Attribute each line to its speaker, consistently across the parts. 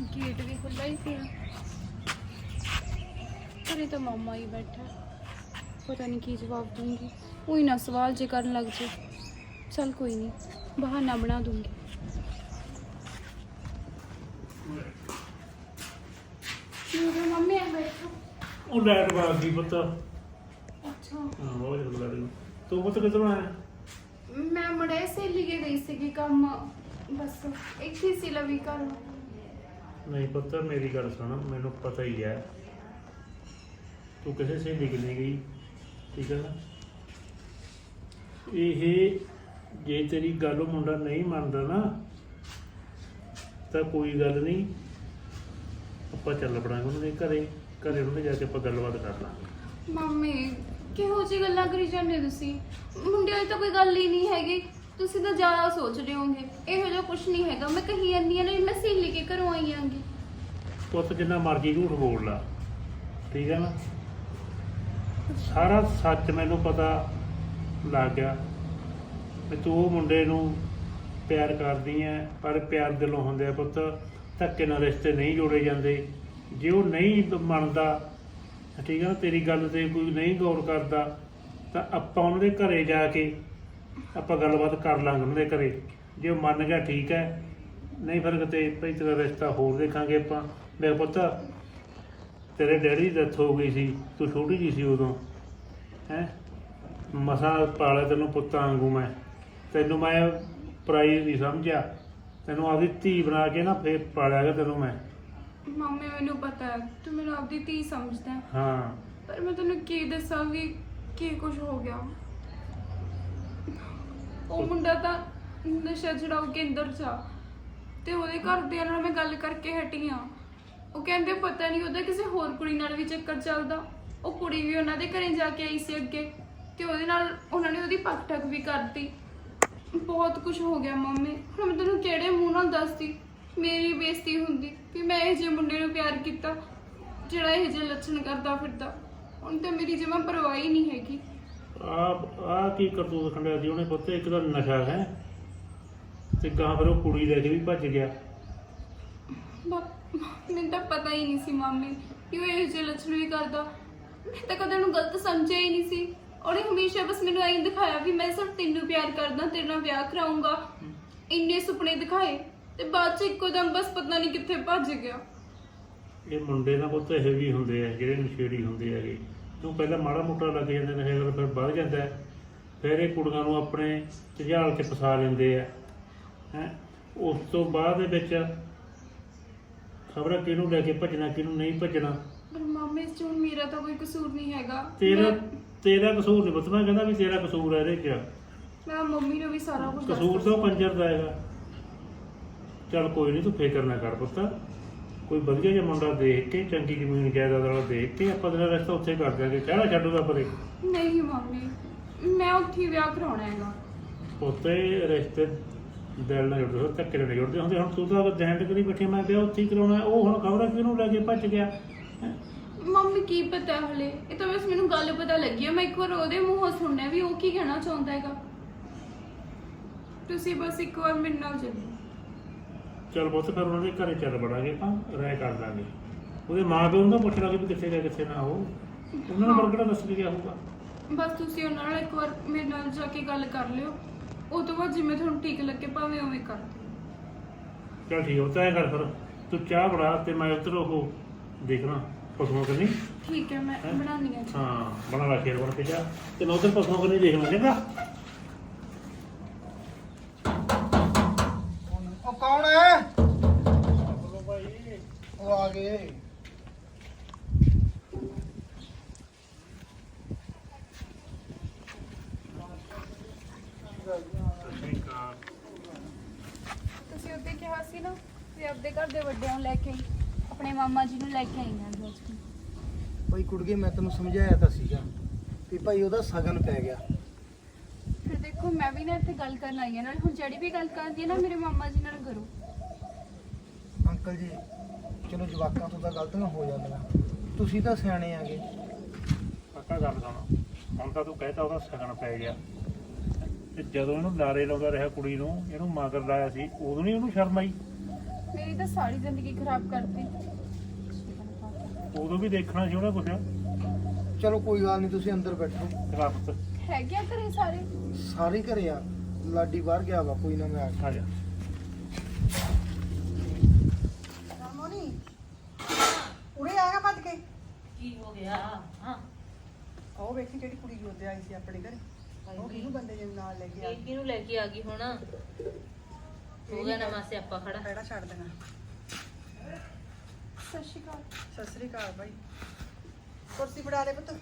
Speaker 1: Gate ਵੀ ਖੁੱਲ੍ਹਾ ਹੀ ਪਿਆ ਘਰੇ ਤਾਂ ਮਾਮਾ ਹੀ ਬੈਠਾ ਪਤਾ ਨਹੀਂ ਕੀ ਜਵਾਬ ਦੂੰਗੀ ਉਹੀ ਨਾ ਸਵਾਲ ਜੇ ਕਰਨ ਲੱਗ ਜੇ ਚਲ ਕੋਈ ਨਹੀਂ ਬਹਾਨਾ ਬਣਾ ਦੂੰਗੀ ਮੇਰੇ ਮੰਮੀ ਆ ਬੈਠੋ
Speaker 2: ਉਹ ਲੈਟ ਬਾਗ ਦੀ ਪੁੱਤ ਹਾਂ
Speaker 1: ਅੱਛਾ
Speaker 2: ਬਹੁਤ ਜ਼ਿਆਦਾ ਲੱਗ ਤੂੰ ਪੁੱਤ ਕਿੱਧਰੋਂ ਆਇਆ
Speaker 1: ਮੈਂ ਮੁੜੇ ਸਹੇਲੀ ਕੇ ਗਈ ਸੀਗੀ ਕੰਮ ਬਸ ਇੱਕ ਹੀ ਸੀ ਲਵੀ ਘਰ
Speaker 2: ਨਹੀਂ ਪੁੱਤ, ਮੇਰੀ ਗੱਲ ਸੁਣ, ਮੈਨੂੰ ਪਤਾ ਹੀ ਹੈ। ਤੂੰ ਕਿਸੇ ਸਹੇਲੀ ਕਿ ਨਹੀਂ ਗਈ, ਠੀਕ ਹੈ ਨਾ? ਇਹ ਜੇ ਤੇਰੀ ਗੱਲ ਉਹ ਮੁੰਡਾ ਨਹੀਂ ਮੰਨਦਾ ਨਾ, ਤਾਂ ਕੋਈ ਗੱਲ ਨਹੀਂ। ਆਪਾਂ ਚੱਲ ਪੜਾਂਗੇ ਉਹਨਾਂ ਦੇ ਘਰੇ ਘਰੇ ਉਹਨਾਂ ਦੇ ਜਾ ਕੇ ਆਪਾਂ ਗੱਲਬਾਤ ਕਰ ਲਾਂਗੇ।
Speaker 1: ਮੰਮੀ, ਕਿਹੋ ਜਿਹੀ ਗੱਲਾਂ ਕਰੀ ਜਾਂਦੇ ਹੋ ਤੁਸੀਂ? ਮੁੰਡਿਆਂ ਦੀ ਤਾਂ ਕੋਈ ਗੱਲ ਹੀ ਨਹੀਂ ਹੈਗੀ। ਤੁਸੀਂ ਤਾਂ ਜ਼ਿਆਦਾ ਸੋਚ ਰਹੇ ਹੋਗੇ ਇਹੋ ਜਿਹਾ ਕੁਝ ਨਹੀਂ ਹੈਗਾ, ਮੈਂ ਕਹੀ ਜਾਂਦੀ ਹਾਂ ਨਾ ਵੀ ਮੈਂ ਸਹੇਲੀ ਕੇ ਘਰੋਂ ਆਈ ਆਂਗੀ।
Speaker 2: ਪੁੱਤ ਜਿੰਨਾ ਮਰਜ਼ੀ ਝੂਠ ਬੋਲ ਲਾ, ਠੀਕ ਹੈ ਨਾ? ਸਾਰਾ ਸੱਚ ਮੈਨੂੰ ਪਤਾ ਲੱਗ ਗਿਆ ਵੀ ਤੂੰ ਉਹ ਮੁੰਡੇ ਨੂੰ ਪਿਆਰ ਕਰਦੀ ਐ, ਪਰ ਪਿਆਰ ਦਿਲੋਂ ਹੁੰਦੇ ਆ ਪੁੱਤ, ਧੱਕੇ ਨਾਲ ਰਿਸ਼ਤੇ ਨਹੀਂ ਜੋੜੇ ਜਾਂਦੇ। ਜੇ ਉਹ ਨਹੀਂ ਮੰਨਦਾ, ਠੀਕ ਹੈ ਨਾ, ਤੇਰੀ ਗੱਲ ਤੇ ਕੋਈ ਨਹੀਂ ਗੌਰ ਕਰਦਾ, ਤਾਂ ਆਪਾਂ ਉਹਨਾਂ ਦੇ ਘਰੇ ਜਾ ਕੇ ਆਪਾਂ ਗੱਲਬਾਤ ਕਰ ਲਾਂਗੇ ਉਹਨਾਂ ਦੇ ਘਰੇ। ਜੇ ਉਹ ਮੰਨ ਗਿਆ ਠੀਕ ਹੈ ਨਹੀਂ ਫਿਰ ਕਿਤੇ ਭਈ ਤੇਰਾ ਰਿਸ਼ਤਾ ਹੋਰ ਦੇਖਾਂਗੇ ਆਪਾਂ। ਮੇਰੇ ਪੁੱਤ ਤੇਰੇ ਡੈਡੀ ਦੀ ਡੈਥ ਹੋ ਗਈ ਸੀ ਤੂੰ ਛੋਟੀ ਜੀ ਸੀ ਉਦੋਂ। ਹੈ? ਮਸਾ ਪਾਲਿਆ ਤੈਨੂੰ ਪੁੱਤਾਂ ਵਾਂਗੂ ਮੈਂ। ਤੈਨੂੰ ਮੈਂ ਪ੍ਰਾਈ ਨਹੀਂ ਸਮਝਿਆ। ਤੈਨੂੰ ਆਪਦੀ ਧੀ ਬਣਾ ਕੇ ਨਾ ਫੇਰ ਪਾਲਿਆ ਗਿਆ ਤੈਨੂੰ ਮੈਂ।
Speaker 1: ਮੰਮੀ ਮੈਨੂੰ ਪਤਾ ਹੈ ਤੂੰ ਮੈਨੂੰ ਆਪਦੀ ਧੀ ਸਮਝਦਾ ਹੈ,
Speaker 2: ਹਾਂ।
Speaker 1: ਪਰ ਮੈਂ ਤੈਨੂੰ ਕੀ ਦੱਸਾਂ ਵੀ ਕੀ ਕੁਝ ਹੋ ਗਿਆ। ਉਹ ਮੁੰਡਾ ਤਾਂ ਨਸ਼ਾ ਛਡਾਊ ਕੇਂਦਰ ਚ ਆ। ਤੇ ਉਹਦੇ ਘਰਦਿਆਂ ਨਾਲ ਮੈਂ ਗੱਲ ਕਰਕੇ ਹਟੀ ਆ। ਉਹ ਕਹਿੰਦੇ ਪਤਾ ਨਹੀਂ ਉਹਦਾ ਕਿਸੇ ਹੋਰ ਕੁੜੀ ਨਾਲ ਵੀ ਚੱਕਰ ਚੱਲਦਾ। ਉਹ ਕੁੜੀ ਵੀ ਉਹਨਾਂ ਦੇ ਘਰੇ ਜਾ ਕੇ ਆਈ ਸੀ ਅੱਗੇ। ਤੇ ਉਹਦੇ ਨਾਲ ਉਹਨਾਂ ਨੇ ਉਹਦੀ ਪੱਕ ਠੱਕ ਵੀ ਕਰਤੀ। ਬਹੁਤ ਕੁਝ ਹੋ ਗਿਆ ਮੰਮੀ। ਹੁਣ ਮੈਂ ਤੈਨੂੰ ਕਿਹੜੇ ਮੂੰਹ ਨਾਲ ਦੱਸਦੀ? ਮੇਰੀ ਬੇਇੱਜ਼ਤੀ ਹੁੰਦੀ। ਵੀ ਮੈਂ ਇਹ ਜਿਹੇ ਮੁੰਡੇ ਨੂੰ ਪਿਆਰ ਕੀਤਾ, ਜਿਹੜਾ ਇਹ ਜਿਹੇ ਲੱਛਣ ਕਰਦਾ ਫਿਰਦਾ। ਹੁਣ ਤੇ ਮੇਰੀ ਜਮਾ ਪਰਵਾਹੀ ਨਹੀਂ ਹੈਗੀ।
Speaker 2: ਆ ਆ ਕੀ ਕਰਤੂਤ ਖੰਡਿਆ ਸੀ ਉਹਨੇ ਪੁੱਤ? ਇੱਕ ਤਾਂ ਨਸ਼ਾ ਹੈ। ਤੇ ਗਾਂ ਫਿਰ ਉਹ ਕੁੜੀ ਲੈ ਕੇ ਵੀ ਭੱਜ ਗਿਆ।
Speaker 1: ਮੈਨੂੰ ਤਾਂ ਪਤਾ ਹੀ ਨਹੀਂ ਸੀ ਮੰਮੀ ਕਿ ਉਹ ਇਹ ਜਿਹੇ ਲੱਛਣ ਵੀ ਕਰਦਾ। ਮੈਂ ਤਾਂ ਕਦੇ ਉਹਨੂੰ ਗਲਤ ਸਮਝਿਆ ਹੀ ਨਹੀਂ ਸੀ। ਉਹਨੇ ਹਮੇਸ਼ਾ ਬਸ ਮੈਨੂੰ ਐਂ ਦਿਖਾਇਆ ਵੀ ਮੈਂ ਸਿਰਫ ਤੈਨੂੰ ਪਿਆਰ ਕਰਦਾ ਤੇਰੇ ਨਾਲ ਵਿਆਹ ਕਰਾਉਂਗਾ ਇੰਨੇ ਸੁਪਨੇ ਦਿਖਾਏ ਤੇ ਬਾਅਦ ਚ ਇੱਕੋ ਦਮ ਬਸ ਪਤਾ ਨਹੀਂ ਕਿੱਥੇ ਭੱਜ ਗਿਆ।
Speaker 2: ਇਹ ਮੁੰਡੇ ਦਾ ਪੁੱਤ ਇਹ ਵੀ ਹੁੰਦੇ ਆ ਜਿਹੜੇ ਨਸ਼ੇੜੀ ਹੁੰਦੇ ਹੈਗੇ। ਤੂੰ ਪਹਿਲਾਂ ਮਾੜਾ ਮੋਟਾ ਲੱਗ ਜਾਂਦੇ ਨੇ ਫਿਰ ਫਿਰ ਵੱਧ ਜਾਂਦਾ। ਫਿਰ ਇਹ ਕੁੜੀਆਂ ਨੂੰ ਆਪਣੇ ਝਾਲ 'ਚ ਫਸਾ ਲੈਂਦੇ ਆ। ਹੈ? ਉਸ ਤੋਂ ਬਾਅਦ ਦੇ ਵਿੱਚ ਖਬਰਾਂ ਕਿਹਨੂੰ ਲੈ ਕੇ ਭੱਜਣਾ ਕਿਹਨੂੰ ਨਹੀਂ ਭੱਜਣਾ?
Speaker 1: ਪਰ ਮਾਮੇ ਇਸ ਚ ਹੁਣ ਮੇਰਾ ਤਾਂ ਕੋਈ ਕਸੂਰ ਨਹੀਂ ਹੈਗਾ।
Speaker 2: ਤੇਰਾ
Speaker 1: ਮੈਂ-
Speaker 2: ਤੇਰਾ ਕਸੂਰ ਨਹੀਂ ਬਤਨਾ ਕਹਿੰਦਾ ਵੀ ਤੇਰਾ ਕਸੂਰ ਹੈ ਇਹਦੇ 'ਚ।
Speaker 1: ਮੈਂ ਮੰਮੀ ਨੂੰ ਵੀ ਸਾਰਾ ਕੁਝ
Speaker 2: ਕਸੂਰ ਤਾਂ ਉਹ ਕੰਜਰ ਦਾ ਹੈਗਾ। ਚੱਲ ਕੋਈ ਨਹੀਂ ਤੂੰ ਫਿਕਰ ਨਾ ਕਰ ਪੁੱਤ। ਕੋਈ ਵਧੀਆ ਜਿਹਾ ਮੁੰਡਾ ਦੇਖ ਕੇ ਚੰਗੀ ਜ਼ਮੀਨ ਜਾਇਦਾਦ ਵਾਲਾ ਦੇਖ ਕੇ ਆਪਾਂ ਤੇਰਾ ਰਸਤਾ ਉੱਥੇ ਕਰ ਦਿਆਂਗੇ। ਕਿਹੜਾ ਛੱਡੂਗਾ ਪਰੇ।
Speaker 1: ਨਹੀਂ ਮੰਮੀ ਮੈਂ ਉੱਥੇ ਹੀ ਵਿਆਹ ਕਰਾਉਣਾ ਹੈਗਾ।
Speaker 2: ਉੱਤੇ ਰਿਸ਼ਤੇ ਦਿਲ ਨਾਲ ਜੁੜਦੇ ਹੁੰਦੇ ਧੱਕੇ ਨਾਲ ਜੁੜਦੇ ਹੁੰਦੇ। ਹੁਣ ਤੂੰ ਤਾਂ ਦਹਿੰਡ ਕਰੀ ਬੈਠੀ ਮੈਂ ਵਿਆਹ ਉੱਥੇ ਹੀ ਕਰਾਉਣਾ। ਉਹ ਹੁਣ ਖਬਰਾਂ ਕਿਹਨੂੰ ਲੈ ਕੇ ਭੱਜ ਗਿਆ? ਹੈਂ?
Speaker 1: ਮੰਮੀ ਕੀ ਪਤਾ ਹਲੇ? ਇਹ ਤਾਂ ਬਸ ਮੈਨੂੰ ਗੱਲ ਪਤਾ ਲੱਗੀ ਹੈ ਮੈਂ ਇੱਕ ਵਾਰ ਉਹਦੇ ਮੂੰਹੋਂ ਸੁਣਿਆ ਵੀ ਉਹ ਕੀ ਕਹਿਣਾ ਚਾਹੁੰਦਾ ਹੈਗਾ। ਤੁਸੀਂ ਬਸ ਇੱਕ ਵਾਰ ਮੇਰੇ ਨਾਲ ਚੱਲੋ।
Speaker 2: ਚੱਲ ਪੁੱਤ ਫਿਰ ਉਹਨਾਂ ਦੇ ਘਰੇ ਚੱਲ ਬੜਾਂਗੇ ਆਪਾਂ ਰਾਇ ਕਰ ਲਾਂਗੇ। ਉਹਦੇ ਮਾਂ ਪਿਓ ਨੂੰ ਤਾਂ ਪੁੱਛ ਲਾਂਗੇ ਵੀ ਕਿੱਥੇ ਗਿਆ ਕਿੱਥੇ ਨਾ ਉਹ ਉਹਨਾਂ ਨੂੰ ਬਰਕੜਾ ਦੱਸ ਕੇ ਗਿਆ ਹੋਊਗਾ।
Speaker 1: ਬਸ ਤੁਸੀਂ ਉਹਨਾਂ ਨਾਲ ਇੱਕ ਵਾਰ ਮੇਰੇ ਨਾਲ ਜਾ ਕੇ ਗੱਲ ਕਰ ਲਿਓ। ਉਹ ਤੋਂ ਬਾਅਦ ਜਿਵੇਂ ਤੁਹਾਨੂੰ ਠੀਕ ਲੱਗੇ ਭਾਵੇਂ ਉਵੇਂ ਕਰ ਦਿਓ।
Speaker 2: ਚੱਲ ਠੀਕ ਹੋ ਤਾਂ ਐਂ ਕਰ ਫਿਰ। ਤੂੰ ਚਾਹ ਬਣਾ ਤੇ ਮੈਂ ਉੱਧਰ ਉਹ ਦੇਖਣਾ ਪਸ਼ੂਆਂ ਕਰਨੀ
Speaker 1: ਠੀਕ ਹੈ ਮੈਂ? ਬਣਾਉਣੀ ਹੈ ਜੀ
Speaker 2: ਹਾਂ ਬਣਾ ਲਾ ਖੇਰ ਬਣ ਕੇ ਜਾ ਤੇ ਮੈਂ ਉੱਧਰ ਪਸ਼ੂਆਂ ਕਰਨੀ ਦੇਖ ਲਾਂ ਚੰਗਾ?
Speaker 3: ਆ
Speaker 1: ਤੁਸੀਂ ਉੱਤੇ ਕਿਹਾ ਸੀ ਨਾ ਵੀ ਆਪਦੇ ਘਰ ਦੇ ਵੱਡਿਆਂ ਨੂੰ ਲੈ ਕੇ ਆਈ ਆਪਣੇ ਮਾਮਾ ਜੀ ਨੂੰ ਲੈ ਕੇ ਆਈ ਹਾਂ ਅੱਜ।
Speaker 3: ਕੁੜਗੇ ਮੈਂ ਤੈਨੂੰ ਸਮਝਾਇਆ ਤਾਂ ਸੀਗਾ ਵੀ ਭਾਈ ਉਹਦਾ ਸਗਨ ਪੈ ਗਿਆ।
Speaker 1: ਫਿਰ ਦੇਖੋ ਮੈਂ ਵੀ ਨਾ ਇੱਥੇ ਗੱਲ ਕਰਨ ਆਈ ਹਾਂ ਨਾਲ ਹੁਣ ਜਿਹੜੀ ਵੀ ਗੱਲ ਕਰਦੀ ਹੈ ਨਾ ਮੇਰੇ ਮਾਮਾ ਜੀ ਨਾਲ ਕਰੋ।
Speaker 3: ਅੰਕਲ ਜੀ ਚਲੋ ਜਵਾਕਾਂ ਤੋਂ ਤਾਂ ਗਲਤੀਆਂ ਹੋ ਜਾਂਦੀਆਂ ਤੁਸੀਂ ਤਾਂ ਸਿਆਣੇ ਆਗੇ
Speaker 2: ਪੱਕਾ ਗੱਲ ਸੁਣ ਹੁਣ ਤਾਂ ਤੂੰ ਕਹਿਤਾ ਉਹਦਾ ਸਗਨ ਪੈ ਗਿਆ। ਤੇ ਜਦੋਂ ਇਹਨੂੰ ਲਾਰੇ ਲਾਉਂਦਾ ਰਿਹਾ ਕੁੜੀ ਨੂੰ ਇਹਨੂੰ ਮਗਰ ਲਾਇਆ ਸੀ ਉਦੋਂ ਨਹੀਂ ਉਹਨੂੰ ਸ਼ਰਮ ਆਈ?
Speaker 1: ਮੇਰੀ ਤਾਂ ਸਾਰੀ ਜ਼ਿੰਦਗੀ ਖਰਾਬ ਕਰਤੀ।
Speaker 2: ਉਦੋਂ ਵੀ ਦੇਖਣਾ ਸੀ ਉਹਨੇ ਕੁਛ?
Speaker 3: ਚਲੋ ਕੋਈ ਗੱਲ ਨਹੀਂ ਤੁਸੀਂ ਅੰਦਰ ਬੈਠੋ।
Speaker 2: ਰੱਖ
Speaker 1: ਹੈਗੇ ਆ ਘਰੇ ਸਾਰੇ?
Speaker 3: ਸਾਰੇ ਘਰੇ ਆ। ਲਾਡੀ ਬਾਹਰ ਗਿਆ ਵਾ ਕੋਈ ਨਾ ਮੈਂ ਆ
Speaker 2: ਆ ਜਾ
Speaker 4: ਹਾਰਮੋਨੀ ਉਰੇ ਆ ਗਿਆ ਭੱਜ ਕੇ
Speaker 5: ਕੀ ਹੋ ਗਿਆ। ਹਾਂ।
Speaker 4: ਉਹ ਵੇਖੀ ਜਿਹੜੀ ਕੁੜੀ ਜੋਦੇ ਆਈ ਸੀ ਆਪਣੇ ਘਰੇ। ਉਹ ਕਿਹਨੂੰ ਬੰਦੇ ਜੇ ਨਾਲ ਲੈ ਕੇ ਆ
Speaker 5: ਇਹ ਕਿਹਨੂੰ ਲੈ ਕੇ ਆ ਗਈ ਹੁਣ? ਹੋ ਗਿਆ ਨਵਾਂ ਸਿਆਪਾ ਖੜਾ।
Speaker 4: ਪੈੜਾ ਛੱਡ ਦੇਣਾ।
Speaker 1: ਸਤਿ ਸ਼੍ਰੀ ਅਕਾਲ।
Speaker 4: ਸਤਿ ਸ੍ਰੀ ਅਕਾਲ ਭਾਈ ਕੁਰਸੀ ਫੜਾ ਦੇ ਪੁੱਤ।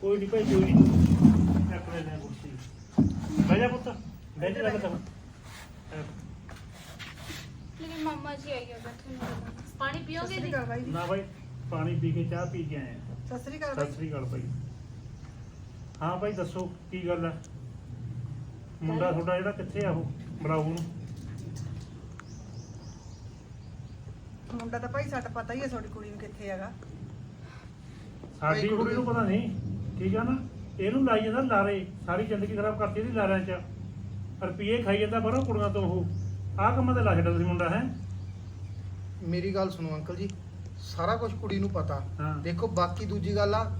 Speaker 2: ਕੋਈ ਨਹੀਂ ਭਾਈ ਕੋਈ ਨਹੀਂ ਆਪਣੇ ਨੇ ਕੁਰਸੀ। ਬਹਿ ਜਾ ਪੁੱਤ। ਬਹਿ ਜਾ ਲੱਗ
Speaker 1: ਲੇਕਿਨ ਮਾਮਾ ਜੀ ਆਈ ਹੋਗਾ ਤੁਹਾਨੂੰ
Speaker 5: ਪਾਣੀ ਪੀਓਗੇ
Speaker 2: ਨਾ ਭਾਈ ਪਾਣੀ ਪੀ ਕੇ ਚਾਹ ਪੀ ਕੇ ਆਏ ਆ।
Speaker 4: ਸਤਿ ਸ੍ਰੀ ਅਕਾਲ
Speaker 2: ਸਤਿ
Speaker 4: ਭਾਈ
Speaker 2: ਸ੍ਰੀ ਅਕਾਲ ਭਾਈ। ਹਾਂ ਭਾਈ ਦੱਸੋ ਕੀ ਗੱਲ ਹੈ ਮੁੰਡਾ ਤੁਹਾਡਾ ਜਿਹੜਾ ਕਿੱਥੇ ਆ ਉਹ ਬਰਾਊ ਨੂੰ
Speaker 4: ਮੁੰਡਾ ਤਾਂ ਭਾਈ ਸਾਡਾ ਪਤਾ ਹੀ ਹੈ ਤੁਹਾਡੀ ਕੁੜੀ ਨੂੰ ਕਿੱਥੇ ਹੈਗਾ।
Speaker 2: ਸਾਡੀ
Speaker 3: ਭਾਈ
Speaker 2: ਕੁੜੀ ਨੂੰ ਪਤਾ ਨਹੀਂ। ਠੀਕ ਆ ਨਾ? ਇਹਨੂੰ ਲਾਈ ਜਾਂਦਾ ਲਾਰੇ। ਸਾਰੀ ਜ਼ਿੰਦਗੀ ਖਰਾਬ ਕਰਤੀ ਇਹਦੀ ਲਾਰਿਆਂ 'ਚ। ਰੁਪਈਏ ਖਾਈ ਜਾਂਦਾ ਬਰੋ ਕੁੜੀਆਂ ਤੋਂ ਉਹ। ਆਹ ਕੰਮਾਂ ਤੇ ਲਾ ਤੁਸੀਂ ਮੁੰਡਾ ਹੈ?
Speaker 3: ਮੇਰੀ ਗੱਲ ਸੁਣੋ ਅੰਕਲ ਜੀ। ਸਾਰਾ ਕੁਝ ਕੁੜੀ ਨੂੰ ਪਤਾ।
Speaker 2: ਹਾਂ।
Speaker 3: ਦੇਖੋ ਬਾਕੀ ਦੂਜੀ ਗੱਲ ਆ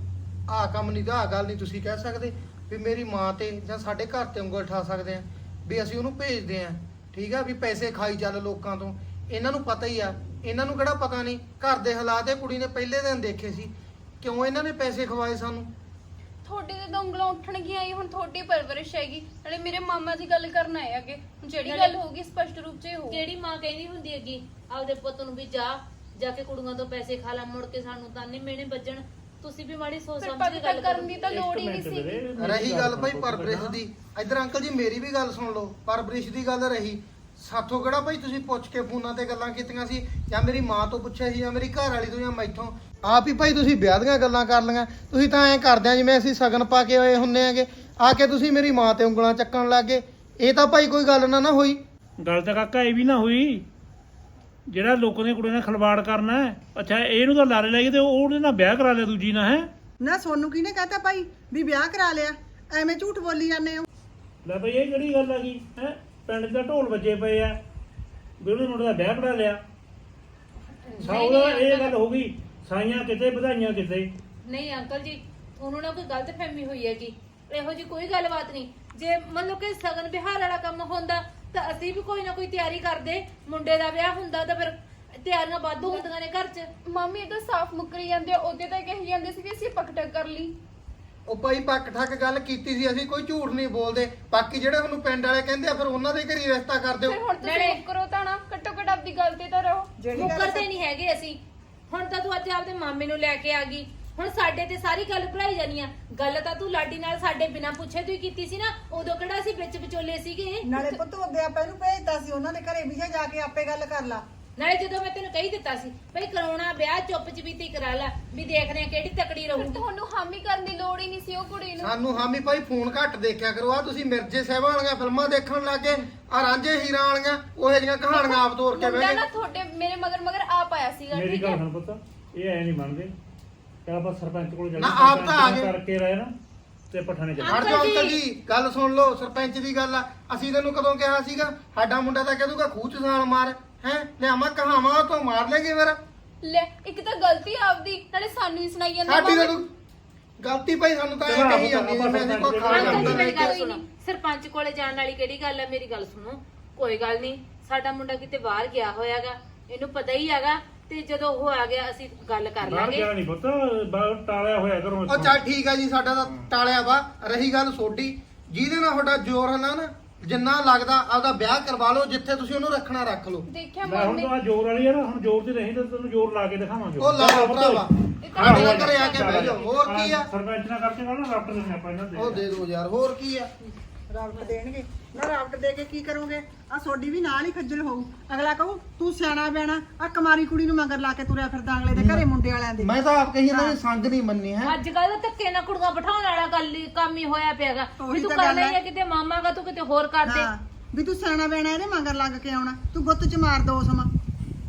Speaker 3: ਆ ਕੰਮ ਨਹੀਂ ਦਾ ਆ ਗੱਲ ਨਹੀਂ ਤੁਸੀਂ ਕਹਿ ਸਕਦੇ ਵੀ ਮੇਰੀ ਮਾਂ ਤੇ ਜਾਂ ਸਾਡੇ ਘਰ ਤੇ ਉਂਗਲ ਠਾ ਸਕਦੇ ਆ ਵੀ ਅਸੀਂ ਉਹਨੂੰ ਭੇਜਦੇ ਆ। ਠੀਕ ਆ ਵੀ ਪੈਸੇ ਖਾਈ ਚੱਲ ਲੋਕਾਂ ਤੋਂ। ਇਹਨਾਂ ਨੂੰ ਪਤਾ ਹੀ ਆ। ਇਹਨਾਂ ਨੂੰ ਕਿਹੜਾ ਪਤਾ ਨਹੀਂ? ਘਰ ਦੇ ਹਾਲਾਤ ਇਹ ਕੁੜੀ ਨੇ ਪਹਿਲੇ ਦਿਨ ਦੇਖੇ ਸੀ। ਕਿਉਂ ਇਹਨਾਂ ਨੇ ਪੈਸੇ ਖਵਾਏ ਸਾਨੂੰ?
Speaker 1: ਤੁਹਾਡੇ ਤੇ ਤਾਂ ਉਂਗਲਾਂ ਉੱਠਣਗੀਆਂ ਹੀ ਹੁਣ ਤੁਹਾਡੀ ਪਰਵਰਿਸ਼ ਹੈਗੀ। ਨਾਲੇ ਮੇਰੇ ਮਾਮਾ ਜੀ ਗੱਲ ਕਰਨ ਆਏ ਅੱਗੇ। ਜਿਹੜੀ ਗੱਲ ਹੋਊਗੀ ਸਪਸ਼ਟ ਰੂਪ 'ਚ ਹੀ ਹੋਊ।
Speaker 5: ਕਿਹੜੀ ਮਾਂ ਕਹਿੰਦੀ ਹੁੰਦੀ ਹੈਗੀ ਆਪਦੇ ਪੁੱਤ ਨੂੰ ਵੀ ਜਾ ਜਾ ਕੇ ਕੁੜੀਆਂ ਤੋਂ ਪੈਸੇ ਖਾ ਲਾ ਮੁੜ ਕੇ ਸਾਨੂੰ ਤਾਨੇ ਮਿਹਣੇ ਵੱਜਣ ਤੁਸੀਂ ਵੀ ਮਾੜੀ ਸੋਚ
Speaker 1: ਫਿਰ
Speaker 5: ਸਮਝ ਕੇ ਗੱਲ
Speaker 1: ਕਰਨ
Speaker 5: ਕਰੋ।
Speaker 1: ਦੀ ਤਾਂ ਲੋੜ ਹੀ ਨਹੀਂ ਸੀ।
Speaker 3: ਰਹੀ ਗੱਲ ਭਾਈ ਪਰਵਰਿਸ਼। ਦੀ। ਇਧਰ ਅੰਕਲ ਜੀ ਮੇਰੀ ਵੀ ਗੱਲ ਸੁਣ ਲਓ। ਪਰਵਰਿਸ਼ ਦੀ ਗੱਲ ਰਹੀ। ਸਾਥੋਂ ਕਿਹੜਾ ਭਾਈ ਤੁਸੀਂ ਪੁੱਛ ਕੇ ਫੋਨਾਂ ਤੇ ਗੱਲਾਂ ਕੀਤੀਆਂ ਸੀ? ਜਾਂ ਮੇਰੀ ਮਾਂ ਤੋਂ ਪੁੱਛਿਆ ਸੀ ਜਾਂ ਮੇਰੀ ਘਰ ਵਾਲੀ ਤੋਂ ਜਾਂ ਮੈਥੋਂ ਆਪ ਹੀ ਭਾਈ ਤੁਸੀਂ ਵਿਆਹ ਦੀਆਂ ਗੱਲਾਂ ਕਰ ਲਈਆਂ। ਤੁਸੀਂ ਤਾਂ ਐਂ ਕਰਦੇ ਆ ਜਿਵੇਂ ਅਸੀਂ ਸਗਨ ਪਾ ਕੇ ਹੋਏ ਹੁੰਨੇ ਆਗੇ ਆ ਕੇ ਤੁਸੀਂ ਮੇਰੀ ਮਾਂ ਤੇ ਉਂਗਲਾਂ ਚੱਕਣ ਲੱਗੇ ਇਹ ਤਾਂ ਭਾਈ ਕੋਈ ਗੱਲ ਨਾ ਨਾ ਹੋਈ।
Speaker 2: ਗੱਲ ਤਾਂ ਕਾਕਾ ਇਹ ਵੀ ਨਾ ਹੋਈ। ਜਿਹੜਾ ਲੋਕਾਂ ਦੀਆਂ ਕੁੜੀਆਂ ਨਾਲ ਖਲਵਾੜ ਕਰਨਾ ਹੈ ਅੱਛਾ ਇਹਨੂੰ ਤਾਂ ਲਾਰੇ ਲੈ ਗਏ ਤੇ ਉਹ ਉਹਦੇ ਨਾਲ ਵਿਆਹ ਕਰਾ ਲਿਆ ਦੂਜੀ ਨਾਲ ਹੈ?
Speaker 4: ਨਾ ਸੋਨੂੰ ਕਿਹਨੇ ਕਹਤਾ ਭਾਈ ਵੀ ਵਿਆਹ ਕਰਾ ਲਿਆ? ਐਵੇਂ ਝੂਠ ਬੋਲੀ ਜਾਂਦੇ ਹੋ।
Speaker 2: ਲੈ ਬਈ ਇਹ ਕਿਹੜੀ ਗੱਲ ਆ ਗਈ ਹੈ? ਪਿੰਡ 'ਚ ਤਾਂ ਢੋਲ ਵੱਜੇ ਪਏ ਆ। ਵੀ ਉਹਨੇ ਮੁੰਡੇ ਦਾ ਵਿਆਹ ਕਰਾ ਲਿਆ। ਸਾਉਦਾ ਇਹ ਗੱਲ ਹੋ ਗਈ ਸਾਈਆਂ ਕਿਤੇ ਵਧਾਈਆਂ ਕਿਤੇ।
Speaker 5: ਨਹੀਂ ਅੰਕਲ ਜੀ ਉਹਨੂੰ ਨਾ ਕੋਈ ਗਲਤ ਫਹਿਮੀ ਹੋਈ ਹੈਗੀ। ਇਹੋ ਜੀ ਕੋਈ ਗੱਲਬਾਤ ਨਹੀਂ। ਜੇ ਮੰਨ ਲਓ ਕਿ ਸਗਨ ਵਿਹਾਰ ਵਾਲਾ ਕੰਮ ਹੁੰਦਾ ਤਾਂ ਅਸੀਂ ਵੀ ਕੋਈ ਨਾ ਕੋਈ ਤਿਆਰੀ ਕਰਦੇ ਮੁੰਡੇ ਦਾ ਵਿਆਹ ਹੁੰਦਾ ਤਾਂ ਫਿਰ ਤਿਆਰੀਆਂ ਵਾਧੂ ਹੁੰਦੀਆਂ ਨੇ ਘਰ 'ਚ।
Speaker 1: ਮਾਮੀ ਇਹ ਤਾਂ ਸਾਫ਼ ਮੁੱਕਰੀ ਜਾਂਦੇ ਆ ਉਹਦੇ ਤਾਂ ਕਹੀ ਜਾਂਦੇ ਸੀ ਕਿ ਅਸੀਂ ਪਕਟਕ ਕਰ ਲਈ।
Speaker 3: ਉਹ ਭਾਈ ਪੱਕ ਠੱਕ ਗੱਲ ਕੀਤੀ ਸੀ ਅਸੀਂ ਕੋਈ ਝੂਠ ਨਹੀਂ ਬੋਲਦੇ। ਬਾਕੀ ਜਿਹੜੇ ਤੁਹਾਨੂੰ ਪਿੰਡ ਵਾਲੇ ਕਹਿੰਦੇ ਆ ਫਿਰ ਉਹਨਾਂ ਦੇ ਘਰੀ ਰਿਸ਼ਤਾ ਕਰ ਦਿਓ।
Speaker 1: ਫਿਰ ਹੁਣ ਤੁਸੀਂ
Speaker 5: ਨਾਲੇ-
Speaker 1: ਤਾਂ ਨਾ ਘੱਟੋ ਘੱਟ ਆਪਦੀ ਗੱਲ ਤੇ ਤਾਂ ਰਹੋ।
Speaker 4: ਜਿਹੜੀ ਗੱਲ
Speaker 5: ਮੁੱਕਰਦੇ ਨਹੀਂ ਹੈਗੇ ਅਸੀਂ। ਹੁਣ ਤਾਂ ਤੂੰ ਅੱਜ ਆਪਦੇ ਮਾਮੇ ਨੂੰ ਲੈ ਕੇ ਆ ਗਈ। ਹੁਣ ਸਾਡੇ ਤੇ ਸਾਰੀ ਗੱਲ ਭੁਲਾਈ ਜਾਣੀ ਆ। ਗੱਲ ਤਾਂ ਤੂੰ ਲਾਡੀ ਨਾਲ ਸਾਡੇ ਬਿਨਾਂ ਪੁੱਛੇ ਤੂੰ ਹੀ ਕੀਤੀ ਸੀ ਨਾ ਉਦੋਂ ਕਿਹੜਾ ਅਸੀਂ ਵਿੱਚ ਵਿਚੋਲੇ ਸੀਗੇ?
Speaker 4: ਨਾਲੇ ਪੁੱਤ ਉਹਦੇ ਆਪਾਂ ਇਹਨੂੰ ਭੇਜਤਾ ਸੀ ਉਹਨਾਂ ਦੇ ਘਰੇ ਵੀ ਜਾ ਕੇ ਆਪੇ ਗੱਲ ਕਰ ਲਾ।
Speaker 5: ਨਾਲੇ ਜਦੋਂ ਮੈਂ ਤੈਨੂੰ ਕਹੀ ਦਿੱਤਾ ਸੀ ਭਈ ਕਰਾਉਣਾ ਵਿਆਹ ਚੁੱਪ ਚਪੀਤੀ ਕਰਾ ਲੈ ਵੀ ਦੇਖਦੇ ਆ ਕਿਹੜੀ ਤਕੜੀ
Speaker 1: ਫਿਰ
Speaker 5: ਰਹੂਗੀ।
Speaker 1: ਤੁਹਾਨੂੰ ਹਾਮੀ ਕਰਨ ਦੀ ਲੋੜ ਹੀ ਨਹੀਂ ਸੀ ਉਹ ਕੁੜੀ ਨੂੰ।
Speaker 3: ਸਾਨੂੰ ਹਾਮੀ ਭਾਈ ਫੋਨ ਘੱਟ ਦੇਖਿਆ ਕਰੋ ਆ ਤੁਸੀਂ ਮਿਰਜੇ ਸਾਹਿਬਾਂ ਵਾਲੀਆਂ ਫਿਲਮਾਂ ਦੇਖਣ ਲੱਗੇ ਆ ਰਾਂਝੇ ਹੀਰਾਂ ਵਾਲੀਆਂ ਉਹੋ ਜਿਹੀਆਂ ਕਹਾਣੀਆਂ ਆਪ ਤੋਰ ਕੇ
Speaker 1: ਮੁੰਡਾ
Speaker 3: ਬਹਿ
Speaker 1: ਨਾ
Speaker 3: ਗਏ
Speaker 1: ਤੁਹਾਡੇ ਮੇਰੇ ਮਗਰ ਮਗਰ ਆਪ ਆਇਆ ਸੀਗਾ
Speaker 2: ਮੇਰੀ
Speaker 1: ਠੀਕ
Speaker 2: ਗੱਲ
Speaker 1: ਹੈ?
Speaker 2: ਸੁਣ ਪੁੱਤ ਇਹ ਐ ਨਹੀਂ ਮੰਨਦੇ ਕਿ ਆਪਾਂ ਸਰਪੰਚ ਕੋਲ
Speaker 3: ਨਾ,
Speaker 2: ਜਾਣਾ
Speaker 3: ਆਪ ਤਾਂ ਆ ਗਏ।
Speaker 2: ਕਰਕੇ ਰਹੇ ਨਾ ਤੇ ਪਠਾਣੇ ਚੱਲ
Speaker 3: ਹਟ ਜਾਓ ਅੰਕਲ ਜੀ। ਗੱਲ ਸੁਣ ਲਓ ਸਰਪੰਚ ਦੀ ਗੱਲ ਆ। ਅਸੀਂ ਤੈਨੂੰ ਕਦੋਂ ਕਿਹਾ ਸੀਗਾ? ਸਾਡਾ ਮੁੰਡਾ ਤਾਂ ਕਹਦੂਗਾ ਖੂਹ ਚ ਸਾਲ ਮਾਰ। ਹੈ? ਲਿਆਵਾਂ ਕਹਾਵਾਂ ਤੋਂ ਮਾਰ ਲੈਗੇ ਫਿਰ।
Speaker 1: ਲੈ ਇੱਕ ਤਾਂ ਗਲਤੀ ਆਪਦੀ ਨਾਲੇ ਸਾਨੂੰ ਹੀ ਸੁਣਾਈ ਜਾਂਦੇ
Speaker 3: ਸਾਡੀ ਤਾਂ ਗਲਤੀ ਭਾਈ ਸਾਨੂੰ ਤਾਂ
Speaker 2: ਚਲੋ
Speaker 3: ਇਹ ਕਹੀ ਜਾਂਦੀ ਜਿਵੇਂ ਅਸੀਂ ਕੋਈ
Speaker 2: ਆਪਾਂ
Speaker 3: ਖਾਣਾ
Speaker 5: ਅੰਕਲ ਜੀ ਮੇਰੀ
Speaker 3: ਨਹੀਂ
Speaker 5: ਗੱਲ
Speaker 1: ਕੋਈ
Speaker 5: ਸੁਣੋ।
Speaker 1: ਨਹੀਂ।
Speaker 5: ਸਰਪੰਚ ਕੋਲੇ ਜਾਣ ਵਾਲੀ ਕਿਹੜੀ ਗੱਲ ਹੈ ਮੇਰੀ ਗੱਲ ਸੁਣੋ। ਕੋਈ ਗੱਲ ਨਹੀਂ। ਸਾਡਾ ਮੁੰਡਾ ਕਿਤੇ ਬਾਹਰ ਗਿਆ ਹੋਇਆਗਾ। ਇਹਨੂੰ ਪਤਾ ਹੀ ਹੈਗਾ ਤੇ ਜਦੋਂ ਉਹ ਆ ਗਿਆ ਅਸੀਂ ਗੱਲ ਕਰ
Speaker 2: ਬਾਹਰ
Speaker 5: ਲਾਂਗੇ।
Speaker 2: ਗਿਆ ਨਹੀਂ ਪੁੱਤ ਬਾਹਰ ਟਾਲਿਆ ਹੋਇਆ ਕਰੋ
Speaker 3: ਉਹ ਚੱਲ ਠੀਕ ਆ ਜੀ ਸਾਡਾ ਤਾਂ ਟਾਲਿਆ ਵਾ ਰਹੀ ਗੱਲ ਸੋਡੀ ਜਿਹਦੇ ਨਾਲ ਤੁਹਾਡਾ ਜ਼ੋਰ ਹੈ ਨਾ ਨਾ ਜਿੰਨਾ ਲੱਗਦਾ ਆਪਦਾ ਵਿਆਹ ਕਰਵਾ ਲਓ ਜਿੱਥੇ ਤੁਸੀਂ ਉਹਨੂੰ ਰੱਖਣਾ ਰੱਖ ਲਓ।
Speaker 1: ਦੇਖਿਆ
Speaker 2: ਮੈਂ ਹੁਣ
Speaker 1: ਮਾਮੀ।
Speaker 2: ਤਾਂ ਆਹ ਜ਼ੋਰ ਵਾਲੀ ਆ ਨਾ ਹੁਣ ਜ਼ੋਰ ਦੀ ਨਹੀਂ ਤਾਂ ਤੈਨੂੰ ਜ਼ੋਰ ਲਾ ਕੇ ਦਿਖਾਵਾਂਗੇ
Speaker 3: ਉਹ ਲਾ ਭਰਾਵਾ।
Speaker 1: ਇਹ ਤਾਂ
Speaker 3: ਸਾਡੇ ਘਰੇ ਆ ਕੇ ਬਹਿ ਜਾਓ। ਹੋਰ ਕੀ ਆ?
Speaker 2: ਸਰਪੰਚ ਨਾਲ ਕਰਕੇ ਨਾ ਰਾਫਟ ਦੇ ਆਪਾਂ ਇਹਨਾਂ ਦੇ।
Speaker 3: ਉਹ ਦੇ ਦਿਓ ਯਾਰ ਹੋਰ ਕੀ ਆ?
Speaker 4: ਰਾਵਟ ਦੇਣਗੇ। ਨਾ ਰਾਵਟ ਦੇ ਕੇ ਕੀ ਕਰੋਗੇ? ਆ ਸੋਡੀ ਵੀ ਨਾਲ ਹੀ ਖੱਜਲ ਹੋਊ। ਅਗਲਾ ਕਹੂ ਤੂੰ ਸਿਆਣਾ ਬੈਣਾ ਆ ਕਮਾਰੀ ਕੁੜੀ ਨੂੰ ਮਗਰ ਲਾ ਕੇ ਤੁਰਿਆ ਫਿਰਦਾ ਅਗਲੇ ਦੇ ਘਰੇ ਮੁੰਡੇ ਵਾਲਿਆਂ ਦੇ।
Speaker 3: ਮੈਂ ਤਾਂ ਆਪ ਕਹੀ ਇਹਨਾਂ ਦੀ ਸੰਗ ਨਹੀਂ ਮੰਨੀ ਹੈ।
Speaker 5: ਅੱਜ ਕੱਲ ਧੱਕੇ ਨਾਲ ਕੁੜੀਆਂ ਬਿਠਾਉਣ ਵਾਲਾ ਗੱਲ ਹੀ ਕੰਮ ਹੀ ਹੋਇਆ ਪਿਆਗਾ ਵੀ ਤੂੰ ਕਰ ਲਈ
Speaker 4: ਹੈ।
Speaker 5: ਆ ਕਿਤੇ ਮਾਮਾ ਗਾ ਤੂੰ ਕਿਤੇ ਹੋਰ ਕਰ ਦੇ।
Speaker 4: ਹਾਂ। ਵੀ ਤੂੰ ਸਿਆਣਾ ਬੈਣਾ ਇਹਦੇ ਮਗਰ ਲੱਗ ਕੇ ਆਉਣਾ। ਤੂੰ ਗੁੱਤ ਚ ਮਾਰ ਦੋ ਸਮਾਂ।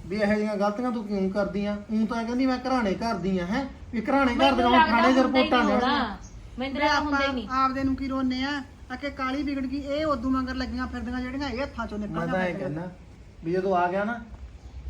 Speaker 3: ਵੀ ਇਹੋ ਜਿਹੀਆਂ ਗਲਤੀਆਂ ਤੂੰ ਕਿਉਂ ਕਰਦੀਆਂ? ਉਹ ਤਾਂ ਕਹਿੰਦੀ ਮੈਂ ਘਰਾਣੇ ਘਰਦੀ ਆ ਹੈ। ਵੀ ਘਰਾਣੇ ਘਰ ਦੇ
Speaker 5: ਹੁੰਦਾ ਹੀ
Speaker 3: ਰਿਪੋਰਟਾਂ
Speaker 5: ਹੋਣਾ। ਮੈਨੂੰ ਤਾਂ ਹੁੰਦਾ ਹੀ ਨਹੀਂ।
Speaker 4: ਆਪਦੇ ਨੂੰ ਕੀ ਰੋਨੇ ਆ? ਆ ਕਿ ਕਾਲੀ ਵਿਗੜ ਗਈ ਇਹ ਉਦੋਂ ਮਗਰ ਲੱਗੀਆਂ ਫਿਰਦੀਆਂ ਜਿਹੜੀਆਂ ਇਹ ਹੱਥਾਂ ਚੋਂ
Speaker 3: ਮੈਂ
Speaker 4: ਨਿਕਲ
Speaker 3: ਤਾਂ ਇਹ
Speaker 4: ਜਾਂਦੀਆਂ
Speaker 3: ਕਹਿੰਦਾ ਵੀ ਜਦੋਂ ਆ ਗਿਆ ਨਾ